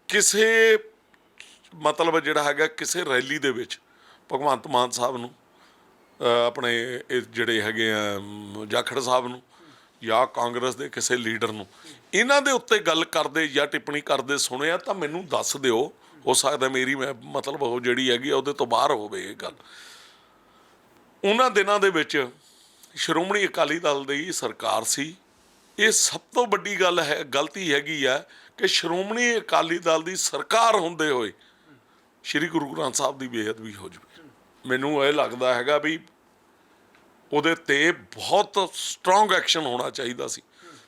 ਕਿਸੇ ਮਤਲਬ ਜਿਹੜਾ ਹੈਗਾ ਕਿਸੇ ਰੈਲੀ ਦੇ ਵਿੱਚ ਭਗਵੰਤ ਮਾਨ ਸਾਹਿਬ ਨੂੰ ਆਪਣੇ ਇਹ ਜਿਹੜੇ ਹੈਗੇ ਆ ਜਾਖੜ ਸਾਹਿਬ ਨੂੰ ਜਾਂ ਕਾਂਗਰਸ ਦੇ ਕਿਸੇ ਲੀਡਰ ਨੂੰ, ਇਹਨਾਂ ਦੇ ਉੱਤੇ ਗੱਲ ਕਰਦੇ ਜਾਂ ਟਿੱਪਣੀ ਕਰਦੇ ਸੁਣਿਆ ਤਾਂ ਮੈਨੂੰ ਦੱਸ ਦਿਓ, ਹੋ ਸਕਦਾ ਮੇਰੀ ਮੈਂ ਮਤਲਬ ਉਹ ਜਿਹੜੀ ਹੈਗੀ ਆ ਉਹਦੇ ਤੋਂ ਬਾਹਰ ਹੋਵੇ ਇਹ ਗੱਲ। ਉਹਨਾਂ ਦਿਨਾਂ ਦੇ ਵਿੱਚ ਸ਼੍ਰੋਮਣੀ ਅਕਾਲੀ ਦਲ ਦੀ ਸਰਕਾਰ ਸੀ। ਇਹ ਸਭ ਤੋਂ ਵੱਡੀ ਗੱਲ ਹੈ, ਗਲਤੀ ਹੈਗੀ ਆ ਕਿ ਸ਼੍ਰੋਮਣੀ ਅਕਾਲੀ ਦਲ ਦੀ ਸਰਕਾਰ ਹੁੰਦੇ ਹੋਏ ਸ਼੍ਰੀ ਗੁਰੂ ਗ੍ਰੰਥ ਸਾਹਿਬ ਦੀ ਬੇਅਦਬੀ ਹੋ ਜਾਵੇ। ਮੈਨੂੰ ਇਹ ਲੱਗਦਾ ਹੈਗਾ ਵੀ ਉਹਦੇ ਤੇ ਬਹੁਤ ਸਟਰੋਂਗ ਐਕਸ਼ਨ ਹੋਣਾ ਚਾਹੀਦਾ ਸੀ।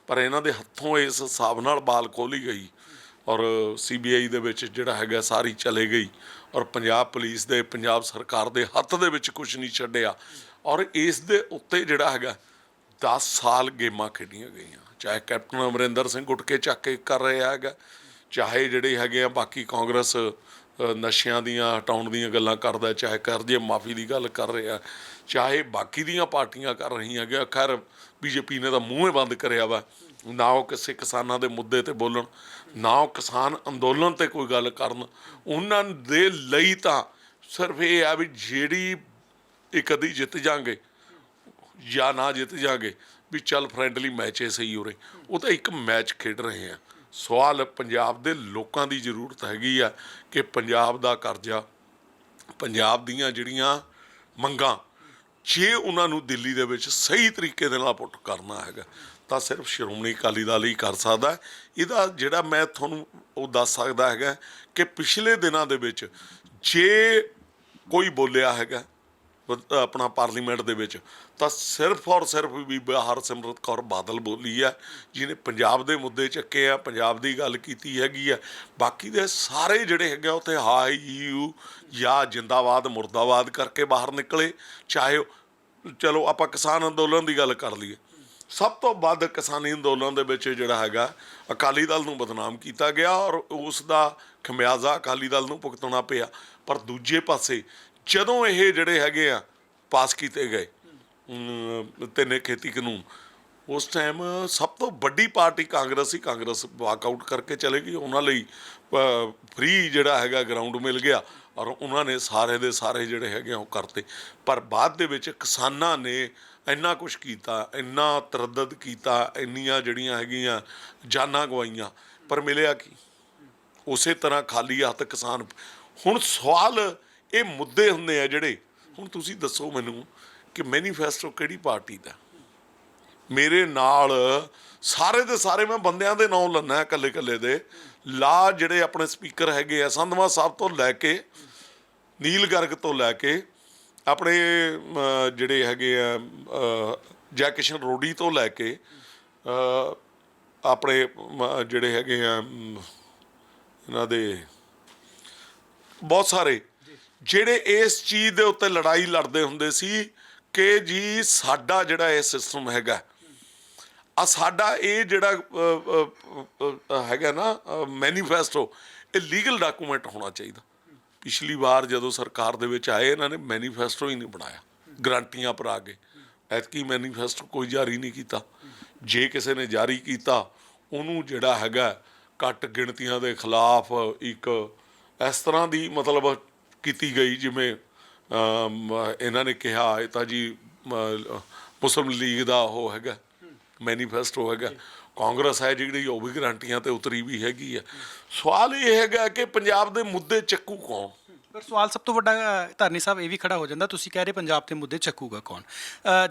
ਪਰ ਇਹਨਾਂ ਦੇ ਹੱਥੋਂ ਇਸ ਹਿਸਾਬ ਨਾਲ ਬਾਲ ਖੋਲੀ ਗਈ ਔਰ ਸੀਬੀਆਈ ਦੇ ਵਿੱਚ ਜਿਹੜਾ ਹੈਗਾ ਸਾਰੀ ਚਲੇ ਗਈ ਔਰ ਪੰਜਾਬ ਪੁਲਿਸ ਦੇ, ਪੰਜਾਬ ਸਰਕਾਰ ਦੇ ਹੱਥ ਦੇ ਵਿੱਚ ਕੁਝ ਨਹੀਂ ਛੱਡਿਆ ਔਰ ਇਸ ਦੇ ਉੱਤੇ ਜਿਹੜਾ ਹੈਗਾ 10 ਸਾਲ ਗੇਮਾਂ ਖੇਡੀਆਂ ਗਈਆਂ। ਚਾਹੇ ਕੈਪਟਨ ਅਮਰਿੰਦਰ ਸਿੰਘ ਉੱਠ ਕੇ ਚੱਕ ਕੇ ਕਰ ਰਿਹਾ ਹੈਗਾ, ਚਾਹੇ ਜਿਹੜੇ ਹੈਗੇ ਆ ਬਾਕੀ ਕਾਂਗਰਸ ਨਸ਼ਿਆਂ ਦੀਆਂ, ਹਟਾਉਣ ਦੀਆਂ ਗੱਲਾਂ ਕਰਦਾ, ਚਾਹੇ ਕਰਜ਼ੇ ਮਾਫੀ ਦੀ ਗੱਲ ਕਰ ਰਿਹਾ, ਚਾਹੇ ਬਾਕੀ ਦੀਆਂ ਪਾਰਟੀਆਂ ਕਰ ਰਹੀਆਂ ਹੈਗੀਆਂ ਖੈਰ ਬੀਜੇਪੀ ਨੇ ਤਾਂ ਮੂੰਹ ਬੰਦ ਕਰਿਆ ਵਾ। ਨਾ ਉਹ ਕਿਸੇ ਕਿਸਾਨਾਂ ਦੇ ਮੁੱਦੇ ਤੇ ਬੋਲਣ, ਨਾ ਉਹ ਕਿਸਾਨ ਅੰਦੋਲਨ ਤੇ ਕੋਈ ਗੱਲ ਕਰਨ। ਉਹਨਾਂ ਦੇ ਲਈ ਤਾਂ ਸਿਰਫ ਇਹ ਆ ਵੀ ਜਿਹੜੀ ਇੱਕ ਅੱਧੀ ਜਿੱਤ ਜਾਗੇ ਜਾਂ ਨਾ ਜਿੱਤ ਜਾਗੇ ਵੀ ਚੱਲ ਫਰੈਂਡਲੀ ਮੈਚ ਹੈ ਸਹੀ ਹੋ ਰਹੇ ਉਹ ਤਾਂ ਇੱਕ ਮੈਚ ਖੇਡ ਰਹੇ ਆ। ਸਵਾਲ ਪੰਜਾਬ ਦੇ ਲੋਕਾਂ ਦੀ ਜ਼ਰੂਰਤ ਹੈਗੀ ਆ ਕਿ ਪੰਜਾਬ ਦਾ ਕਰਜ਼ਾ, ਪੰਜਾਬ ਦੀਆਂ ਜਿਹੜੀਆਂ ਮੰਗਾਂ, ਜੇ ਉਹਨਾਂ ਨੂੰ ਦਿੱਲੀ ਦੇ ਵਿੱਚ ਸਹੀ ਤਰੀਕੇ ਦੇ ਨਾਲ ਪੁੱਟ ਕਰਨਾ ਹੈਗਾ, ਤਾਂ ਸਿਰਫ ਸ਼੍ਰੋਮਣੀ ਅਕਾਲੀ ਦਲ ਹੀ ਕਰ ਸਕਦਾ ਇਹਦਾ ਜਿਹੜਾ ਮੈਂ ਤੁਹਾਨੂੰ ਉਹ ਦੱਸ ਸਕਦਾ ਹੈਗਾ ਕਿ ਪਿਛਲੇ ਦਿਨਾਂ ਦੇ ਵਿੱਚ ਜੇ ਕੋਈ ਬੋਲਿਆ ਹੈਗਾ ਆਪਣਾ ਪਾਰਲੀਮੈਂਟ ਦੇ ਵਿੱਚ, ਤਾਂ ਸਿਰਫ ਔਰ ਸਿਰਫ ਬੀਬਾ ਹਰਸਿਮਰਤ ਕੌਰ ਬਾਦਲ ਬੋਲੀ ਹੈ, ਜਿਹਨੇ ਪੰਜਾਬ ਦੇ ਮੁੱਦੇ ਚੱਕੇ ਆ, ਪੰਜਾਬ ਦੀ ਗੱਲ ਕੀਤੀ ਹੈਗੀ ਆ, ਬਾਕੀ ਦੇ ਸਾਰੇ ਜਿਹੜੇ ਹੈਗੇ ਆ, ਉੱਥੇ ਹਾਈ ਯੂ ਜਾਂ ਜਿੰਦਾਬਾਦ, ਮੁਰਦਾਬਾਦ ਕਰਕੇ ਬਾਹਰ ਨਿਕਲੇ, ਚਾਹੇ ਉਹ- ਚਲੋ ਆਪਾਂ ਕਿਸਾਨ ਅੰਦੋਲਨ ਦੀ ਗੱਲ ਕਰ ਲਈਏ। ਸਭ ਤੋਂ ਵੱਧ ਕਿਸਾਨੀ ਅੰਦੋਲਨ ਦੇ ਵਿੱਚ ਜਿਹੜਾ ਹੈਗਾ, ਅਕਾਲੀ ਦਲ ਨੂੰ ਬਦਨਾਮ ਕੀਤਾ ਗਿਆ ਔਰ ਉਸ ਦਾ ਖਮਿਆਜ਼ਾ ਅਕਾਲੀ ਦਲ ਨੂੰ ਭੁਗਤਣਾ ਪਿਆ। ਪਰ ਦੂਜੇ ਪਾਸੇ ਜਦੋਂ ਇਹ ਜਿਹੜੇ ਹੈਗੇ ਆ, ਪਾਸ ਕੀਤੇ ਗਏ ਤਿੰਨੇ ਖੇਤੀ ਕਾਨੂੰਨ, ਉਸ ਟਾਈਮ ਸਭ ਤੋਂ ਵੱਡੀ ਪਾਰਟੀ ਕਾਂਗਰਸ ਸੀ ਕਾਂਗਰਸ ਵਾਕਆਊਟ ਕਰਕੇ ਚਲੇ ਗਈ। ਉਹਨਾਂ ਲਈ ਫ੍ਰੀ ਜਿਹੜਾ ਹੈਗਾ ਗਰਾਊਂਡ ਮਿਲ ਗਿਆ ਔਰ ਉਹਨਾਂ ਨੇ ਸਾਰੇ ਦੇ ਸਾਰੇ ਜਿਹੜੇ ਹੈਗੇ ਆ ਉਹ ਕਰਤੇ। ਪਰ ਬਾਅਦ ਦੇ ਵਿੱਚ ਕਿਸਾਨਾਂ ਨੇ ਇੰਨਾ ਕੁਝ ਕੀਤਾ, ਇੰਨਾ ਤਰਦਦ ਕੀਤਾ, ਇੰਨੀਆਂ ਜਿਹੜੀਆਂ ਹੈਗੀਆਂ ਜਾਨਾਂ ਗਵਾਈਆਂ, ਪਰ ਮਿਲਿਆ ਕੀ? ਉਸੇ ਤਰ੍ਹਾਂ ਖਾਲੀ ਹੱਥ ਕਿਸਾਨ, ਹੁਣ ਸਵਾਲ ਇਹ ਮੁੱਦੇ ਹੁੰਦੇ ਆ ਜਿਹੜੇ, ਹੁਣ ਤੁਸੀਂ ਦੱਸੋ ਮੈਨੂੰ ਕਿ ਮੈਨੀਫੈਸਟੋ ਕਿਹੜੀ ਪਾਰਟੀ ਦਾ? ਮੇਰੇ ਨਾਲ ਸਾਰੇ ਦੇ ਸਾਰੇ ਮੈਂ ਬੰਦਿਆਂ ਦੇ ਨਾਮ ਲੰਨਾ ਇਕੱਲੇ ਇਕੱਲੇ ਦੇ। ਲਾ ਜਿਹੜੇ ਆਪਣੇ ਸਪੀਕਰ ਹੈਗੇ ਆ, ਸੰਧਵਾ ਸਾਹਿਬ ਤੋਂ ਲੈ ਕੇ, ਨੀਲ ਗਰਗ ਤੋਂ ਲੈ ਕੇ, ਆਪਣੇ ਜਿਹੜੇ ਹੈਗੇ ਆ ਜੈ ਕਿਸ਼ਨ ਰੋਡੀ ਤੋਂ ਲੈ ਕੇ ਆਪਣੇ ਜਿਹੜੇ ਹੈਗੇ ਆ ਇਹਨਾਂ ਦੇ ਬਹੁਤ ਸਾਰੇ ਜਿਹੜੇ ਇਸ ਚੀਜ਼ ਦੇ ਉੱਤੇ ਲੜਾਈ ਲੜਦੇ ਹੁੰਦੇ ਸੀ ਕਿ ਜੀ ਸਾਡਾ ਜਿਹੜਾ ਇਹ ਸਿਸਟਮ ਹੈਗਾ ਆ ਸਾਡਾ ਇਹ ਜਿਹੜਾ ਹੈਗਾ ਨਾ ਮੈਨੀਫੈਸਟੋ ਇਹ ਲੀਗਲ ਡਾਕੂਮੈਂਟ ਹੋਣਾ ਚਾਹੀਦਾ। ਪਿਛਲੀ ਵਾਰ ਜਦੋਂ ਸਰਕਾਰ ਦੇ ਵਿੱਚ ਆਏ, ਇਹਨਾਂ ਨੇ ਮੈਨੀਫੈਸਟੋ ਹੀ ਨਹੀਂ ਬਣਾਇਆ, ਗਰੰਟੀਆਂ ਪਰ ਆ ਗਏ ਐਤਕੀ ਮੈਨੀਫੈਸਟੋ ਕੋਈ ਜਾਰੀ ਨਹੀਂ ਕੀਤਾ। ਜੇ ਕਿਸੇ ਨੇ ਜਾਰੀ ਕੀਤਾ, ਉਹਨੂੰ ਜਿਹੜਾ ਹੈਗਾ ਘੱਟ ਗਿਣਤੀਆਂ ਦੇ ਖਿਲਾਫ ਇੱਕ ਇਸ ਤਰ੍ਹਾਂ ਦੀ ਮਤਲਬ ਕੀਤੀ ਗਈ ਜਿਵੇਂ ਇਹਨਾਂ ਨੇ ਕਿਹਾ ਇਹ ਤਾਂ ਜੀ ਅਮ, ਮੁਸਲਿਮ ਲੀਗ ਦਾ ਉਹ ਹੈਗਾ ਮੈਨੀਫੈਸਟੋ ਹੈਗਾ ਕਾਂਗਰਸ ਹੈ ਜਿਹੜੀ ਉਹ ਵੀ ਗਰੰਟੀਆਂ ਤੇ ਉਤਰੀ ਵੀ ਹੈਗੀ ਆ। ਸਵਾਲ ਇਹ ਹੈਗਾ ਕਿ ਪੰਜਾਬ ਦੇ ਮੁੱਦੇ ਚੱਕੂ ਕੌਣ? ਪਰ ਸਵਾਲ ਸਭ ਤੋਂ ਵੱਡਾ ਅ, ਧਾਰਨੀ ਸਾਹਿਬ ਇਹ ਵੀ ਖੜਾ ਹੋ ਜਾਂਦਾ ਤੁਸੀਂ ਕਹਿ ਰਹੇ ਪੰਜਾਬ ਦੇ ਮੁੱਦੇ ਚੱਕੂਗਾ ਕੌਣ?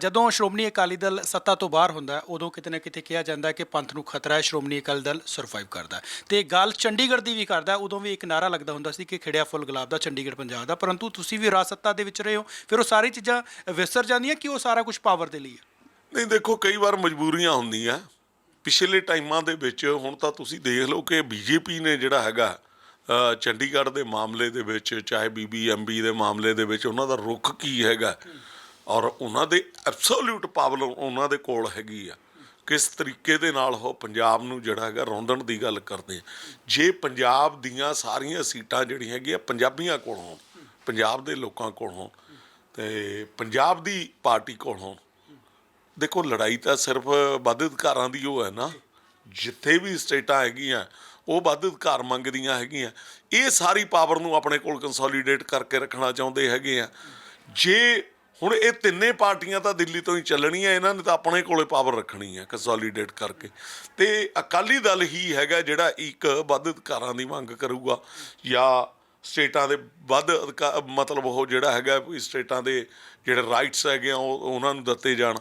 ਜਦੋਂ ਸ਼੍ਰੋਮਣੀ ਅਕਾਲੀ ਦਲ ਸੱਤਾ ਤੋਂ ਬਾਹਰ ਹੁੰਦਾ ਉਦੋਂ ਕਿਤੇ ਨਾ ਕਿਤੇ ਕਿਹਾ ਜਾਂਦਾ ਕਿ ਪੰਥ ਨੂੰ ਖਤਰਾ ਹੈ ਸ਼੍ਰੋਮਣੀ ਅਕਾਲੀ ਦਲ ਸਰਵਾਈਵ ਕਰਦਾ ਹੈ। ਤੇ ਗੱਲ ਚੰਡੀਗੜ੍ਹ ਦੀ ਵੀ ਕਰਦਾ ਉਦੋਂ ਵੀ ਇੱਕ ਨਾਰਾ ਲੱਗਦਾ ਹੁੰਦਾ ਸੀ ਕਿ ਖਿੜਿਆ ਫੁੱਲ ਗੁਲਾਬ ਦਾ ਚੰਡੀਗੜ੍ਹ ਪੰਜਾਬ ਦਾ ਪਰੰਤੂ ਤੁਸੀਂ ਵੀ ਰਾਜ ਸੱਤਾ ਦੇ ਵਿੱਚ ਰਹੇ ਹੋ ਫਿਰ ਉਹ ਸਾਰੀ ਚੀਜ਼ਾਂ ਵਿਸਰ ਜਾਂਦੀਆਂ ਕਿ ਉਹ ਸਾਰਾ ਕੁਝ ਪਾਵਰ ਦੇ ਲਈ ਹੈ? ਨਹੀਂ ਦੇਖੋ ਕਈ ਵਾਰ ਮਜਬੂਰੀਆਂ ਹੁੰਦੀਆਂ। ਪਿਛਲੇ ਟਾਈਮਾਂ ਦੇ ਵਿੱਚ ਹੁਣ ਤਾਂ ਤੁਸੀਂ ਦੇਖ ਲਓ ਕਿ ਬੀਜੇਪੀ ਨੇ ਜਿਹੜਾ ਹੈਗਾ ਚੰਡੀਗੜ੍ਹ ਦੇ ਮਾਮਲੇ ਦੇ ਵਿੱਚ, ਚਾਹੇ ਬੀਬੀਐਮਬੀ ਦੇ ਮਾਮਲੇ ਦੇ ਵਿੱਚ ਉਹਨਾਂ ਦਾ ਰੁਖ ਕੀ ਹੈਗਾ? ਔਰ ਉਹਨਾਂ ਦੇ ਐਬਸੋਲੂਟ ਪਾਵਰ ਉਹਨਾਂ ਦੇ ਕੋਲ ਹੈਗੀ ਆ। ਕਿਸ ਤਰੀਕੇ ਦੇ ਨਾਲ ਉਹ ਪੰਜਾਬ ਨੂੰ ਜਿਹੜਾ ਹੈਗਾ ਰੌਂਦਣ ਦੀ ਗੱਲ ਕਰਦੇ ਜੇ ਪੰਜਾਬ ਦੀਆਂ ਸਾਰੀਆਂ ਸੀਟਾਂ ਜਿਹੜੀਆਂ ਹੈਗੀਆਂ ਪੰਜਾਬੀਆਂ ਕੋਲ ਹੋਣ, ਪੰਜਾਬ ਦੇ ਲੋਕਾਂ ਕੋਲ ਹੋਣ, ਤੇ ਪੰਜਾਬ ਦੀ ਪਾਰਟੀ ਕੋਲ ਹੋਣ, ਦੇਖੋ ਲੜਾਈ ਤਾਂ ਸਿਰਫ ਵੱਧ ਅਧਿਕਾਰਾਂ ਦੀ ਉਹ ਹੈ ਨਾ। ਜਿੱਥੇ ਵੀ ਸਟੇਟਾਂ ਹੈਗੀਆਂ ਉਹ ਵੱਧ ਅਧਿਕਾਰ ਮੰਗਦੀਆਂ ਹੈਗੀਆਂ। ਇਹ ਸਾਰੀ ਪਾਵਰ ਨੂੰ ਆਪਣੇ ਕੋਲ ਕੰਸੋਲੀਡੇਟ ਕਰਕੇ ਰੱਖਣਾ ਚਾਹੁੰਦੇ ਹੈਗੇ ਆ। ਜੇ ਹੁਣ ਇਹ ਤਿੰਨੇ ਪਾਰਟੀਆਂ ਤਾਂ ਦਿੱਲੀ ਤੋਂ ਹੀ ਚੱਲਣੀਆਂ, ਇਹਨਾਂ ਨੇ ਤਾਂ ਆਪਣੇ ਕੋਲੇ ਪਾਵਰ ਰੱਖਣੀ ਹੈ ਕੰਸੋਲੀਡੇਟ ਕਰਕੇ। ਤੇ ਅਕਾਲੀ ਦਲ ਹੀ ਹੈਗਾ ਜਿਹੜਾ ਇੱਕ ਵੱਧ ਅਧਿਕਾਰਾਂ ਦੀ ਮੰਗ ਕਰੂਗਾ ਜਾਂ ਸਟੇਟਾਂ ਦੇ ਵੱਧ ਅਧਿਕਾ- ਮਤਲਬ ਉਹ ਜਿਹੜਾ ਹੈਗਾ ਵੀ ਸਟੇਟਾਂ ਦੇ ਜਿਹੜੇ ਰਾਈਟਸ ਹੈਗੇ ਆ, ਉਹ ਉਹਨਾਂ ਨੂੰ ਦਿੱਤੇ ਜਾਣ।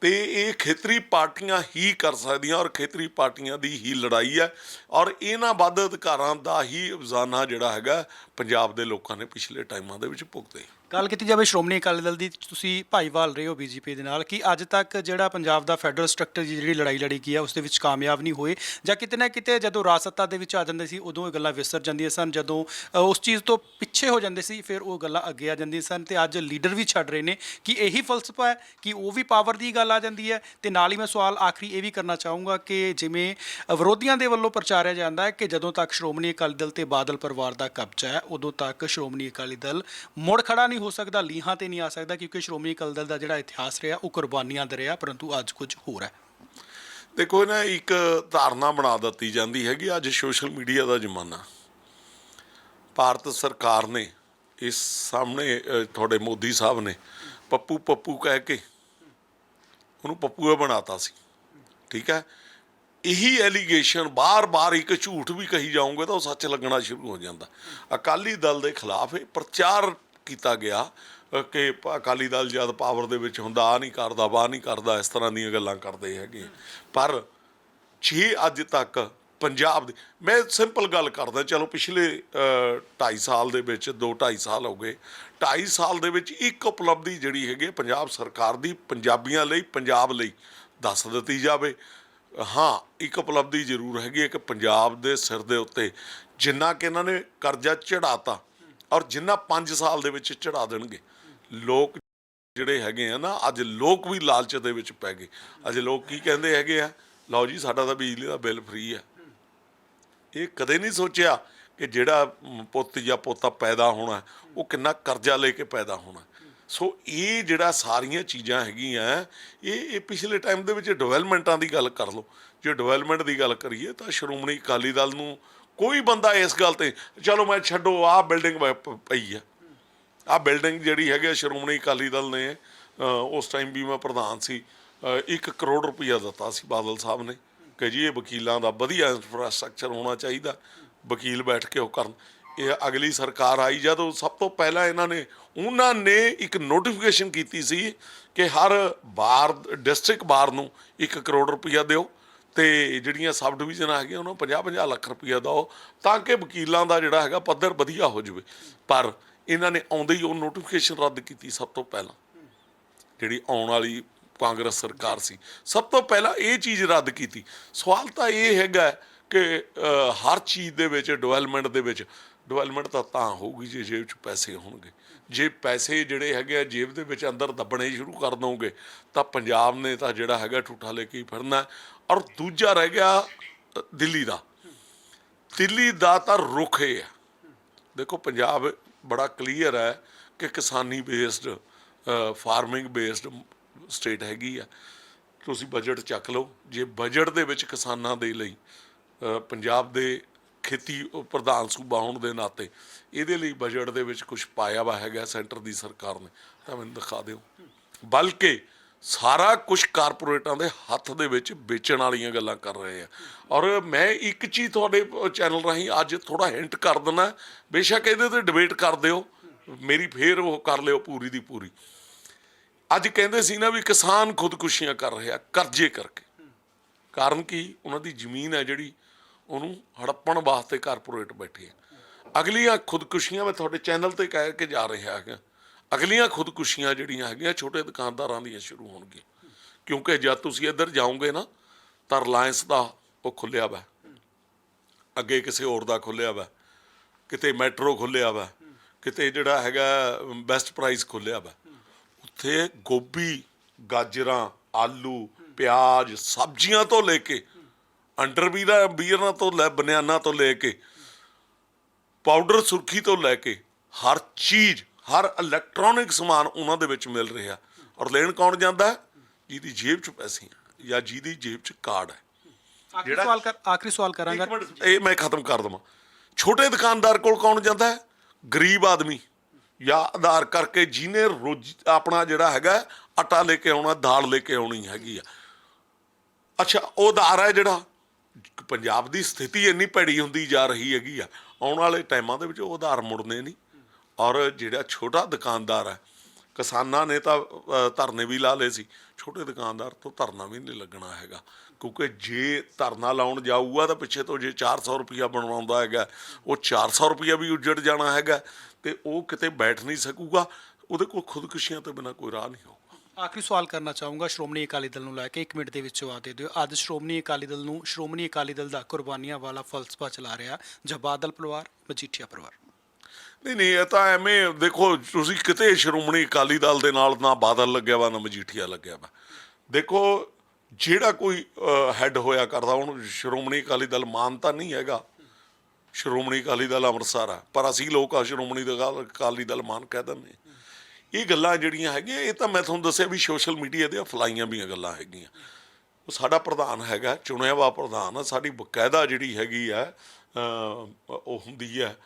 ਤੇ ਇਹ ਖੇਤਰੀ ਪਾਰਟੀਆਂ ਹੀ ਕਰ ਸਕਦੀਆਂ ਔਰ ਖੇਤਰੀ ਪਾਰਟੀਆਂ ਦੀ ਹੀ ਲੜਾਈ ਹੈ ਔਰ ਇਹਨਾਂ ਵੱਧ ਅਧਿਕਾਰਾਂ ਦਾ ਹੀ ਅਫਜ਼ਾਨਾ ਜਿਹੜਾ ਹੈਗਾ ਪੰਜਾਬ ਦੇ ਲੋਕਾਂ ਨੇ ਪਿਛਲੇ ਟਾਈਮਾਂ ਦੇ ਵਿੱਚ ਭੁਗਤੇ। ਗੱਲ ਕੀਤੀ ਜਾਵੇ ਸ਼੍ਰੋਮਣੀ ਅਕਾਲੀ ਦਲ ਦੀ ਤੁਸੀਂ ਭਾਈਵਾਲ ਰਹੇ ਹੋ ਬੀਜੇਪੀ ਦੇ ਨਾਲ ਕਿ ਅੱਜ ਤੱਕ ਜਿਹੜਾ ਪੰਜਾਬ ਦਾ ਫੈਡਰਲ ਸਟਰਕਚਰ ਦੀ ਜਿਹੜੀ ਲੜਾਈ ਲੜੀ ਗਈ ਹੈ ਉਸ ਦੇ ਵਿੱਚ ਕਾਮਯਾਬ ਨਹੀਂ ਹੋਏ ਜਾਂ ਕਿਤੇ ਨਾ ਕਿਤੇ ਜਦੋਂ ਰਾਜ ਸੱਤਾ ਦੇ ਵਿੱਚ ਆ ਜਾਂਦੇ ਸੀ ਉਦੋਂ ਇਹ ਗੱਲਾਂ ਵਿਸਰ ਜਾਂਦੀਆਂ ਸਨ ਜਦੋਂ ਅ, ਉਸ ਚੀਜ਼ ਤੋਂ ਪਿੱਛੇ ਹੋ ਜਾਂਦੇ ਸੀ ਫਿਰ ਉਹ ਗੱਲਾਂ ਅੱਗੇ ਆ ਜਾਂਦੀਆਂ ਸਨ ਤੇ ਅੱਜ ਲੀਡਰ ਵੀ ਛੱਡ ਰਹੇ ਨੇ ਕਿ ਇਹੀ ਫਲਸਫਾ ਹੈ ਕਿ ਉਹ ਵੀ ਪਾਵਰ ਦੀ ਗੱਲ ਆ ਜਾਂਦੀ ਹੈ ਤੇ ਨਾਲ ਹੀ ਮੈਂ ਸਵਾਲ ਆਖਰੀ ਇਹ ਵੀ ਕਰਨਾ ਚਾਹੂੰਗਾ ਕਿ ਜਿਵੇਂ ਵਿਰੋਧੀਆਂ ਦੇ ਵੱਲੋਂ ਪ੍ਰਚਾਰਿਆ ਜਾਂਦਾ ਹੈ ਕਿ ਜਦੋਂ ਤੱਕ ਸ਼੍ਰੋਮਣੀ ਅਕਾਲੀ ਦਲ ਤੇ ਬਾਦਲ ਪਰਿਵਾਰ ਦਾ ਕਬਜ਼ਾ ਹੈ ਉਦੋਂ ਤੱਕ ਸ਼੍ਰੋਮਣੀ ਅਕਾਲੀ ਦਲ ਮੁੜ ਖੜਾ ਨਹੀਂ ਹੋ ਸਕਦਾ, ਲੀਹਾਂ ਤੇ ਨਹੀਂ ਆ ਸਕਦਾ ਕਿਉਂਕਿ ਸ਼੍ਰੋਮਣੀ ਅਕਾਲੀ ਦਲ ਦਾ ਜਿਹੜਾ ਇਤਿਹਾਸ ਰਿਹਾ, ਉਹ ਕੁਰਬਾਨੀਆਂ ਦਾ ਰਿਹਾ, ਪਰੰਤੂ ਅੱਜ ਕੁਝ ਹੋਰ ਹੈ। ਦੇਖੋ ਨਾ ਇੱਕ ਧਾਰਨਾ ਬਣਾ ਦਿੱਤੀ ਜਾਂਦੀ ਹੈਗੀ, ਅੱਜ ਸੋਸ਼ਲ ਮੀਡੀਆ ਦਾ ਜ਼ਮਾਨਾ। ਭਾਰਤ ਸਰਕਾਰ ਨੇ ਇਸ ਸਾਹਮਣੇ ਤੁਹਾਡੇ ਮੋਦੀ ਸਾਹਿਬ ਨੇ ਪੱਪੂ ਪੱਪੂ ਕਹਿ ਕੇ ਉਹਨੂੰ ਪੱਪੂਆ ਬਣਾਤਾ ਸੀ। ਠੀਕ ਹੈ? ਇਹੀ ਐਲੀਗੇਸ਼ਨ ਬਾਰ-ਬਾਰ ਇੱਕ ਝੂਠ ਵੀ ਕਹੀ ਜਾਓਗੇ ਤਾਂ ਉਹ ਸੱਚ ਲੱਗਣਾ ਸ਼ੁਰੂ ਹੋ ਜਾਂਦਾ। ਅਕਾਲੀ ਦਲ ਦੇ ਖਿਲਾਫ ਇਹ ਪ੍ਰਚਾਰ ਕੀਤਾ ਗਿਆ ਕਿ ਅਕਾਲੀ ਦਲ ਜਦ ਪਾਵਰ ਦੇ ਵਿੱਚ ਹੁੰਦਾ ਆ ਨਹੀਂ ਕਰਦਾ, ਵਾਹ ਨਹੀਂ ਕਰਦਾ, ਇਸ ਤਰ੍ਹਾਂ ਦੀਆਂ ਗੱਲਾਂ ਕਰਦੇ ਹੈਗੇ। ਪਰ ਜੇ ਅੱਜ ਤੱਕ ਪੰਜਾਬ ਦੇ, ਮੈਂ ਸਿੰਪਲ ਗੱਲ ਕਰਦਾ, ਚਲੋ ਪਿਛਲੇ 2.5 ਸਾਲ ਦੇ ਵਿੱਚ 2 2.5 ਸਾਲ ਹੋ ਗਏ 2.5 ਸਾਲ ਦੇ ਵਿੱਚ ਇੱਕ ਉਪਲਬਧੀ ਜਿਹੜੀ ਹੈਗੀ ਪੰਜਾਬ ਸਰਕਾਰ ਦੀ ਪੰਜਾਬੀਆਂ ਲਈ, ਪੰਜਾਬ ਲਈ ਦੱਸ ਦਿੱਤੀ ਜਾਵੇ। ਹਾਂ, ਇੱਕ ਉਪਲਬਧੀ ਜ਼ਰੂਰ ਹੈਗੀ ਹੈ ਕਿ ਪੰਜਾਬ ਦੇ ਸਿਰ ਦੇ ਉੱਤੇ ਜਿੰਨਾ ਕਿ ਇਹਨਾਂ ਨੇ ਕਰਜ਼ਾ ਚੜਾਤਾ ਔਰ ਜਿੰਨਾ 5 ਸਾਲ ਦੇ ਵਿੱਚ ਚੜਾ ਦੇਣਗੇ, ਲੋਕ ਜਿਹੜੇ ਹੈਗੇ ਆ ਨਾ, ਅੱਜ ਲੋਕ ਵੀ ਲਾਲਚ ਦੇ ਵਿੱਚ ਪੈ ਗਏ। ਅੱਜ ਲੋਕ ਕੀ ਕਹਿੰਦੇ ਹੈਗੇ ਆ, ਲਓ ਜੀ, ਸਾਡਾ ਤਾਂ ਬਿਜਲੀ ਦਾ ਬਿੱਲ ਫ੍ਰੀ ਆ। ਇਹ ਕਦੇ ਨਹੀਂ ਸੋਚਿਆ ਕਿ ਜਿਹੜਾ ਪੁੱਤ ਜਾਂ ਪੋਤਾ ਪੈਦਾ ਹੋਣਾ, ਉਹ ਕਿੰਨਾ ਕਰਜ਼ਾ ਲੈ ਕੇ ਪੈਦਾ ਹੋਣਾ। ਸੋ ਇਹ ਜਿਹੜਾ ਸਾਰੀਆਂ ਚੀਜ਼ਾਂ ਹੈਗੀਆਂ, ਇਹ ਇਹ ਪਿਛਲੇ ਟਾਈਮ ਦੇ ਵਿੱਚ ਡਿਵੈਲਪਮੈਂਟਾਂ ਦੀ ਗੱਲ ਕਰ ਲਓ। ਜੇ ਡਿਵੈਲਪਮੈਂਟ ਦੀ ਗੱਲ ਕਰੀਏ, ਤਾਂ ਸ਼੍ਰੋਮਣੀ ਅਕਾਲੀ ਦਲ ਨੂੰ ਕੋਈ ਬੰਦਾ ਇਸ ਗੱਲ ਤੇ, ਚਲੋ ਮੈਂ ਛੱਡੋ ਆਹ ਬਿਲਡਿੰਗ ਪਈ ਆ। ਆਹ ਬਿਲਡਿੰਗ ਜਿਹੜੀ ਹੈਗੀ ਆ, ਸ਼੍ਰੋਮਣੀ ਅਕਾਲੀ ਦਲ ਨੇ ਉਸ ਟਾਈਮ ਵੀ ਮੈਂ ਪ੍ਰਧਾਨ ਸੀ 1 ਕਰੋੜ ਰੁਪਈਆ ਦਿੱਤਾ ਸੀ ਬਾਦਲ ਸਾਹਿਬ ਨੇ, ਕਿ ਜੀ ਇਹ ਵਕੀਲਾਂ ਦਾ ਵਧੀਆ ਇਨਫਰਾਸਟ੍ਰਕਚਰ ਹੋਣਾ ਚਾਹੀਦਾ, ਵਕੀਲ ਬੈਠ ਕੇ ਉਹ ਕਰਨ। ਇਹ ਅਗਲੀ ਸਰਕਾਰ ਆਈ ਜਦੋਂ ਸਭ ਤੋਂ ਪਹਿਲਾਂ ਇਹਨਾਂ ਨੇ, ਉਹਨਾਂ ਨੇ ਇੱਕ ਨੋਟੀਫਿਕੇਸ਼ਨ ਕੀਤੀ ਸੀ ਕਿ ਹਰ ਬਾਰ ਡਿਸਟ੍ਰਿਕਟ ਬਾਰ ਨੂੰ 1 ਕਰੋੜ ਰੁਪਈਆ ਦਿਓ। ਤੇ ਜਿਹੜੀਆਂ ਸਬ ਡਿਵੀਜ਼ਨਾਂ ਹੈਗੀਆਂ, ਉਹਨਾਂ ਨੂੰ 50-50 ਲੱਖ ਰੁਪਈਆ ਦਿਓ ਤਾਂ ਕਿ ਵਕੀਲਾਂ ਦਾ ਜਿਹੜਾ ਹੈਗਾ ਪੱਧਰ ਵਧੀਆ ਹੋ ਜਾਵੇ। ਪਰ ਇਹਨਾਂ ਨੇ ਆਉਂਦੇ ਹੀ ਉਹ ਨੋਟੀਫਿਕੇਸ਼ਨ ਰੱਦ ਕੀਤੀ ਸਭ ਤੋਂ ਪਹਿਲਾਂ। ਜਿਹੜੀ ਆਉਣ ਵਾਲੀ ਕਾਂਗਰਸ ਸਰਕਾਰ ਸੀ। ਸਭ ਤੋਂ ਪਹਿਲਾਂ ਇਹ ਚੀਜ਼ ਰੱਦ ਕੀਤੀ। ਸਵਾਲ ਤਾਂ ਇਹ ਹੈਗਾ ਕਿ ਹਰ ਚੀਜ਼ ਦੇ ਵਿੱਚ ਡਿਵੈਲਪਮੈਂਟ ਦੇ ਵਿੱਚ ਡਿਵੈਲਪਮੈਂਟ ਤਾਂ ਤਾਂ ਹੋਊਗੀ ਜੇ ਜੇਬ 'ਚ ਪੈਸੇ ਹੋਣਗੇ। ਜੇ ਪੈਸੇ ਜਿਹੜੇ ਹੈਗੇ ਆ ਜੇਬ ਦੇ ਵਿੱਚ ਅੰਦਰ ਦੱਬਣੇ ਸ਼ੁਰੂ ਕਰ ਦੋਗੇ, ਤਾਂ ਪੰਜਾਬ ਨੇ ਤਾਂ ਜਿਹੜਾ ਹੈਗਾ ਠੂਠਾ ਲੈ ਕੇ ਹੀ ਫਿਰਨਾ ਔਰ ਦੂਜਾ ਰਹਿ ਗਿਆ ਦਿੱਲੀ ਦਾ। ਦਿੱਲੀ ਦਾ ਤਾਂ ਰੁਖ ਇਹ ਹੈ। ਦੇਖੋ, ਪੰਜਾਬ ਬੜਾ ਕਲੀਅਰ ਹੈ ਕਿ ਕਿਸਾਨੀ ਬੇਸਡ ਫਾਰਮਿੰਗ ਬੇਸਡ ਸਟੇਟ ਹੈਗੀ ਆ। ਤੁਸੀਂ ਬਜਟ ਚੱਕ ਲਓ। ਜੇ ਬਜਟ ਦੇ ਵਿੱਚ ਕਿਸਾਨਾਂ ਦੇ ਲਈ ਪੰਜਾਬ ਦੇ ਖੇਤੀ ਪ੍ਰਧਾਨ ਸੂਬਾ ਹੋਣ ਦੇ ਨਾਤੇ ਇਹਦੇ ਲਈ ਬਜਟ ਦੇ ਵਿੱਚ ਕੁਝ ਪਾਇਆ ਵਾ ਹੈਗਾ ਸੈਂਟਰ ਦੀ ਸਰਕਾਰ ਨੇ। ਤਾਂ ਮੈਨੂੰ ਦਿਖਾ ਦਿਓ। ਬਲਕਿ ਸਾਰਾ ਕੁਝ ਕਾਰਪੋਰੇਟਾਂ ਦੇ ਹੱਥ ਦੇ ਵਿੱਚ ਵੇਚਣ ਵਾਲੀਆਂ ਗੱਲਾਂ ਕਰ ਰਹੇ ਆ। ਔਰ ਮੈਂ ਇੱਕ ਚੀਜ਼ ਤੁਹਾਡੇ ਚੈਨਲ ਰਾਹੀਂ ਅੱਜ ਥੋੜਾ ਹਿੰਟ ਕਰ ਦਿੰਦਾ ਬੇਸ਼ੱਕ ਇਹਦੇ ਤੇ ਡਿਬੇਟ ਕਰ ਦਿਓ। ਮੇਰੀ ਫੇਰ ਉਹ ਕਰ ਲਿਓ ਪੂਰੀ ਦੀ ਪੂਰੀ। ਅੱਜ ਕਹਿੰਦੇ ਸੀ ਨਾ ਵੀ ਕਿਸਾਨ ਖੁਦਕੁਸ਼ੀਆਂ ਕਰ ਰਿਹਾ, ਕਰਜ਼ੇ ਕਰਕੇ। ਕਾਰਨ ਕੀ? ਉਹਨਾਂ ਦੀ ਜ਼ਮੀਨ ਹੈ ਜਿਹੜੀ ਉਹਨੂੰ ਹੜੱਪਣ ਵਾਸਤੇ ਕਾਰਪੋਰੇਟ ਬੈਠੇ ਆ। ਅਗਲੀਆਂ ਖੁਦਕੁਸ਼ੀਆਂ, ਮੈਂ ਤੁਹਾਡੇ ਚੈਨਲ ਤੇ ਕਹਿ ਕੇ ਜਾ ਰਿਹਾ ਹੈਗਾ। ਅਗਲੀਆਂ ਖੁਦਕੁਸ਼ੀਆਂ ਜਿਹੜੀਆਂ ਹੈਗੀਆਂ, ਛੋਟੇ ਦੁਕਾਨਦਾਰਾਂ ਦੀਆਂ ਸ਼ੁਰੂ ਹੋਣਗੀਆਂ। ਕਿਉਂਕਿ ਜਦ ਤੁਸੀਂ ਇੱਧਰ ਜਾਓਗੇ ਨਾ, ਤਾਂ ਰਿਲਾਇੰਸ ਦਾ ਉਹ ਖੁੱਲਿਆ ਵਾ। ਅੱਗੇ ਕਿਸੇ ਹੋਰ ਦਾ ਖੁੱਲਿਆ ਵਾ। ਕਿਤੇ ਮੈਟਰੋ ਖੁੱਲਿਆ ਵਾ। ਕਿਤੇ ਜਿਹੜਾ ਹੈਗਾ, ਬੈਸਟ ਪ੍ਰਾਈਸ ਖੁੱਲਿਆ ਵਾ। ਉੱਥੇ ਗੋਭੀ, ਗਾਜਰਾਂ, ਆਲੂ, ਪਿਆਜ਼, ਸਬਜ਼ੀਆਂ ਤੋਂ ਲੈ ਕੇ ਅੰਡਰਵੀਰਾਂ ਬੀਅਰਾਂ ਤੋਂ ਲੈ ਬਨਿਆਨਾਂ ਤੋਂ ਲੈ ਕੇ ਪਾਊਡਰ ਸੁਰਖੀ ਤੋਂ ਲੈ ਕੇ ਹਰ ਚੀਜ਼ ਹਰ ਇਲੈਕਟ੍ਰੋਨਿਕ ਸਮਾਨ ਉਹਨਾਂ ਦੇ ਵਿੱਚ ਮਿਲ ਰਿਹਾ। ਔਰ ਲੈਣ ਕੌਣ ਜਾਂਦਾ? ਜਿਹਦੀ ਜੇਬ 'ਚ ਪੈਸੇ ਆ ਜਾਂ ਜਿਹਦੀ ਜੇਬ 'ਚ ਕਾਰਡ ਹੈ ਆਖਰੀ ਸਵਾਲ ਕਰ ਆਖਰੀ ਸਵਾਲ ਕਰਾਂਗਾ। ਇਹ ਮੈਂ ਖਤਮ ਕਰ ਦਵਾਂ। ਛੋਟੇ ਦੁਕਾਨਦਾਰ ਕੋਲ ਕੌਣ ਜਾਂਦਾ? ਹੈ ਗਰੀਬ ਆਦਮੀ। ਜਾਂ ਆਧਾਰ ਕਰਕੇ ਜਿਹਨੇ ਰੋਜ਼ ਆਪਣਾ ਜਿਹੜਾ ਹੈਗਾ ਆਟਾ ਲੈ ਕੇ ਆਉਣਾ ਦਾਲ ਲੈ ਕੇ ਆਉਣੀ ਹੈਗੀ ਆ। ਅੱਛਾ ਉਹ ਆਧਾਰ ਹੈ ਜਿਹੜਾ? ਪੰਜਾਬ ਦੀ ਸਥਿਤੀ ਇੰਨੀ ਭੈੜੀ ਹੁੰਦੀ ਜਾ ਰਹੀ ਹੈਗੀ ਆ, ਆਉਣ ਵਾਲੇ ਟਾਈਮਾਂ ਦੇ ਵਿੱਚ ਉਹ ਆਧਾਰ ਮੁੜਨੇ ਨਹੀਂ। ਔਰ ਜਿਹੜਾ ਛੋਟਾ ਦੁਕਾਨਦਾਰ ਹੈ ਕਿਸਾਨਾਂ ਨੇ ਤਾਂ ਧਰਨੇ ਵੀ ਲਾ ਲਏ ਸੀ। ਛੋਟੇ ਦੁਕਾਨਦਾਰ ਤੋਂ ਧਰਨਾ ਵੀ ਨਹੀਂ ਲੱਗਣਾ ਹੈਗਾ। ਕਿਉਂਕਿ ਜੇ ਧਰਨਾ ਲਾਉਣ ਜਾਊਗਾ ਤਾਂ ਪਿੱਛੇ ਤੋਂ ਜੇ 400 ਰੁਪਇਆ ਬਣਵਾਉਂਦਾ ਹੈਗਾ, ਉਹ 400 ਰੁਪਇਆ ਵੀ ਉੱਜੜ ਜਾਣਾ ਹੈਗਾ ਤੇ ਉਹ ਕਿਤੇ ਬੈਠ ਨਹੀਂ ਸਕੂਗਾ। ਉਹਦੇ ਕੋਲ ਖੁਦਕੁਸ਼ੀਆਂ ਤੋਂ ਬਿਨਾ ਕੋਈ ਰਾਹ ਨਹੀਂ ਹੋਊਗਾ। ਆਖਰੀ ਸਵਾਲ ਕਰਨਾ ਚਾਹੂੰਗਾ ਸ਼੍ਰੋਮਣੀ ਅਕਾਲੀ ਦਲ ਨੂੰ ਲੈ ਕੇ 1 ਮਿੰਟ ਦੇ ਵਿੱਚ ਜਵਾਬ ਦੇ ਦਿਓ। ਅੱਜ ਸ਼੍ਰੋਮਣੀ ਅਕਾਲੀ ਦਲ ਨੂੰ, ਸ਼੍ਰੋਮਣੀ ਅਕਾਲੀ ਦਲ ਦਾ ਕੁਰਬਾਨੀਆਂ ਵਾਲਾ ਫਲਸਫਾ ਚਲਾ ਰਿਹਾ ਜਾਂ ਬਾਦਲ ਪਰਿਵਾਰ, ਮਜੀਠੀਆ ਪਰਿਵਾਰ। ਨਹੀਂ ਨਹੀਂ, ਇਹ ਤਾਂ ਐਵੇਂ, ਦੇਖੋ, ਤੁਸੀਂ ਕਿਤੇ ਸ਼੍ਰੋਮਣੀ ਅਕਾਲੀ ਦਲ ਦੇ ਨਾਲ ਨਾ ਬਾਦਲ ਲੱਗਿਆ ਵਾ, ਨਾ ਮਜੀਠੀਆ ਲੱਗਿਆ ਵਾ। ਦੇਖੋ, ਜਿਹੜਾ ਕੋਈ ਹੈੱਡ ਹੋਇਆ ਕਰਦਾ ਉਹਨੂੰ ਸ਼੍ਰੋਮਣੀ ਅਕਾਲੀ ਦਲ ਮਾਨਤਾ ਨਹੀਂ ਹੈਗਾ। ਸ਼੍ਰੋਮਣੀ ਅਕਾਲੀ ਦਲ ਅੰਮ੍ਰਿਤਸਰ ਆ, ਪਰ ਅਸੀਂ ਲੋਕ ਆ ਸ਼੍ਰੋਮਣੀ ਦਲ- ਅਕਾਲੀ ਦਲ ਮਾਨ ਕਹਿ ਦਿੰਦੇ ਇਹ ਗੱਲਾਂ ਜਿਹੜੀਆਂ ਹੈਗੀਆਂ ਇਹ ਤਾਂ ਮੈਂ ਤੁਹਾਨੂੰ ਦੱਸਿਆ ਵੀ ਸੋਸ਼ਲ ਮੀਡੀਆ ਤੇ ਫਲਾਈਆਂ ਵੀਆਂ ਗੱਲਾਂ ਹੈਗੀਆਂ। ਉਹ ਸਾਡਾ ਪ੍ਰਧਾਨ ਹੈਗਾ ਚੁਣਿਆ ਵਾ ਪ੍ਰਧਾਨ ਆ ਸਾਡੀ ਬਕਾਇਦਾ ਜਿਹੜੀ ਹੈਗੀ ਆ ਉਹ ਹੁੰਦੀ ਹੈ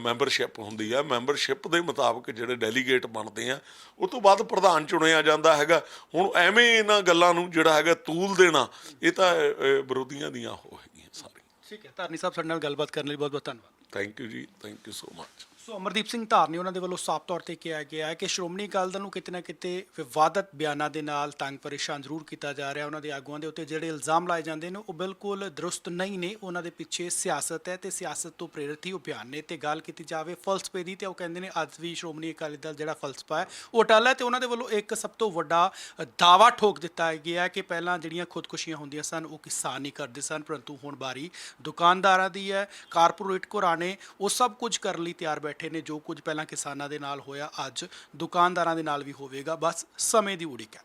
ਮੈਂਬਰਸ਼ਿਪ ਹੁੰਦੀ ਹੈ ਮੈਂਬਰਸ਼ਿਪ ਦੇ ਮੁਤਾਬਕ ਜਿਹੜੇ ਡੈਲੀਗੇਟ ਬਣਦੇ ਆ ਉਹ ਤੋਂ ਬਾਅਦ ਪ੍ਰਧਾਨ ਚੁਣਿਆ ਜਾਂਦਾ ਹੈਗਾ। ਹੁਣ ਐਵੇਂ ਇਹਨਾਂ ਗੱਲਾਂ ਨੂੰ ਜਿਹੜਾ ਹੈਗਾ ਤੂਲ ਦੇਣਾ ਇਹ ਤਾਂ ਵਿਰੋਧੀਆਂ ਦੀਆਂ ਉਹ ਹੈਗੀਆਂ ਸਾਰੀਆਂ। ਠੀਕ ਹੈ ਧਰਨੀ ਸਾਹਿਬ ਸਾਡੇ ਨਾਲ ਗੱਲਬਾਤ ਕਰਨ ਲਈ ਬਹੁਤ ਬਹੁਤ ਧੰਨਵਾਦ। ਥੈਂਕ ਯੂ ਜੀ thank you so much so Amardeep Singh Dharni ਉਹਨਾਂ ਦੇ ਵੱਲੋਂ ਸਾਫ਼ ਤੌਰ ਤੇ ਕਿਹਾ ਗਿਆ ਹੈ ਕਿ ਸ਼੍ਰੋਮਣੀ ਅਕਾਲੀ ਦਲ ਨੂੰ ਕਿਤੇ ਨਾ ਕਿਤੇ ਵਿਵਾਦਤ ਬਿਆਨਾਂ ਦੇ ਨਾਲ ਤੰਗ ਪਰੇਸ਼ਾਨ ਜ਼ਰੂਰ ਕੀਤਾ ਜਾ ਰਿਹਾ ਉਹਨਾਂ ਦੇ ਆਗੂਆਂ ਦੇ ਉੱਤੇ ਜਿਹੜੇ ਇਲਜ਼ਾਮ ਲਾਏ ਜਾਂਦੇ ਨੇ, ਉਹ ਬਿਲਕੁਲ ਦਰੁਸਤ ਨਹੀਂ ਨੇ। ਉਹਨਾਂ ਦੇ ਪਿੱਛੇ ਸਿਆਸਤ ਹੈ ਤੇ ਸਿਆਸਤ ਤੋਂ ਪ੍ਰੇਰਿਤ ਹੀ ਉਹ ਬਿਆਨ ਨੇ। ਤੇ ਗੱਲ ਕੀਤੀ ਜਾਵੇ ਫਲਸਫੇ ਦੀ ਤੇ ਉਹ ਕਹਿੰਦੇ ਨੇ ਅੱਜ ਵੀ ਸ਼੍ਰੋਮਣੀ ਅਕਾਲੀ ਦਲ ਜਿਹੜਾ ਫਲਸਫਾ ਹੈ, ਉਹ ਅਟਲ ਹੈ ਤੇ ਉਹਨਾਂ ਦੇ ਵੱਲੋਂ ਇੱਕ ਸਭ ਤੋਂ ਵੱਡਾ ਦਾਵਾ ਠੋਕ ਦਿੱਤਾ ਗਿਆ ਕਿ ਪਹਿਲਾਂ ਜਿਹੜੀਆਂ ਖੁਦਕੁਸ਼ੀਆਂ ਹੁੰਦੀਆਂ ਸਨ, ਉਹ ਕਿਸਾਨ ਹੀ ਕਰਦੇ ਸਨ, ਪਰੰਤੂ ਹੁਣ ਬਾਰੀ ਦੁਕਾਨਦਾਰਾਂ ਦੀ ਹੈ, ਕਾਰਪੋਰੇਟ ਘਰਾਣੇ, ਉਹ ਸਭ ਕੁਝ ਕਰਨ ਲਈ ਤਿਆਰ ਬੈਠੇ ਨੇ ਜੋ ਕੁਝ ਪਹਿਲਾਂ ਕਿਸਾਨਾਂ ਦੇ ਨਾਲ ਹੋਇਆ, ਅੱਜ ਦੁਕਾਨਦਾਰਾਂ ਦੇ ਨਾਲ ਵੀ ਹੋਵੇਗਾ। ਬਸ ਸਮੇਂ ਦੀ ਉਡੀਕ ਹੈ।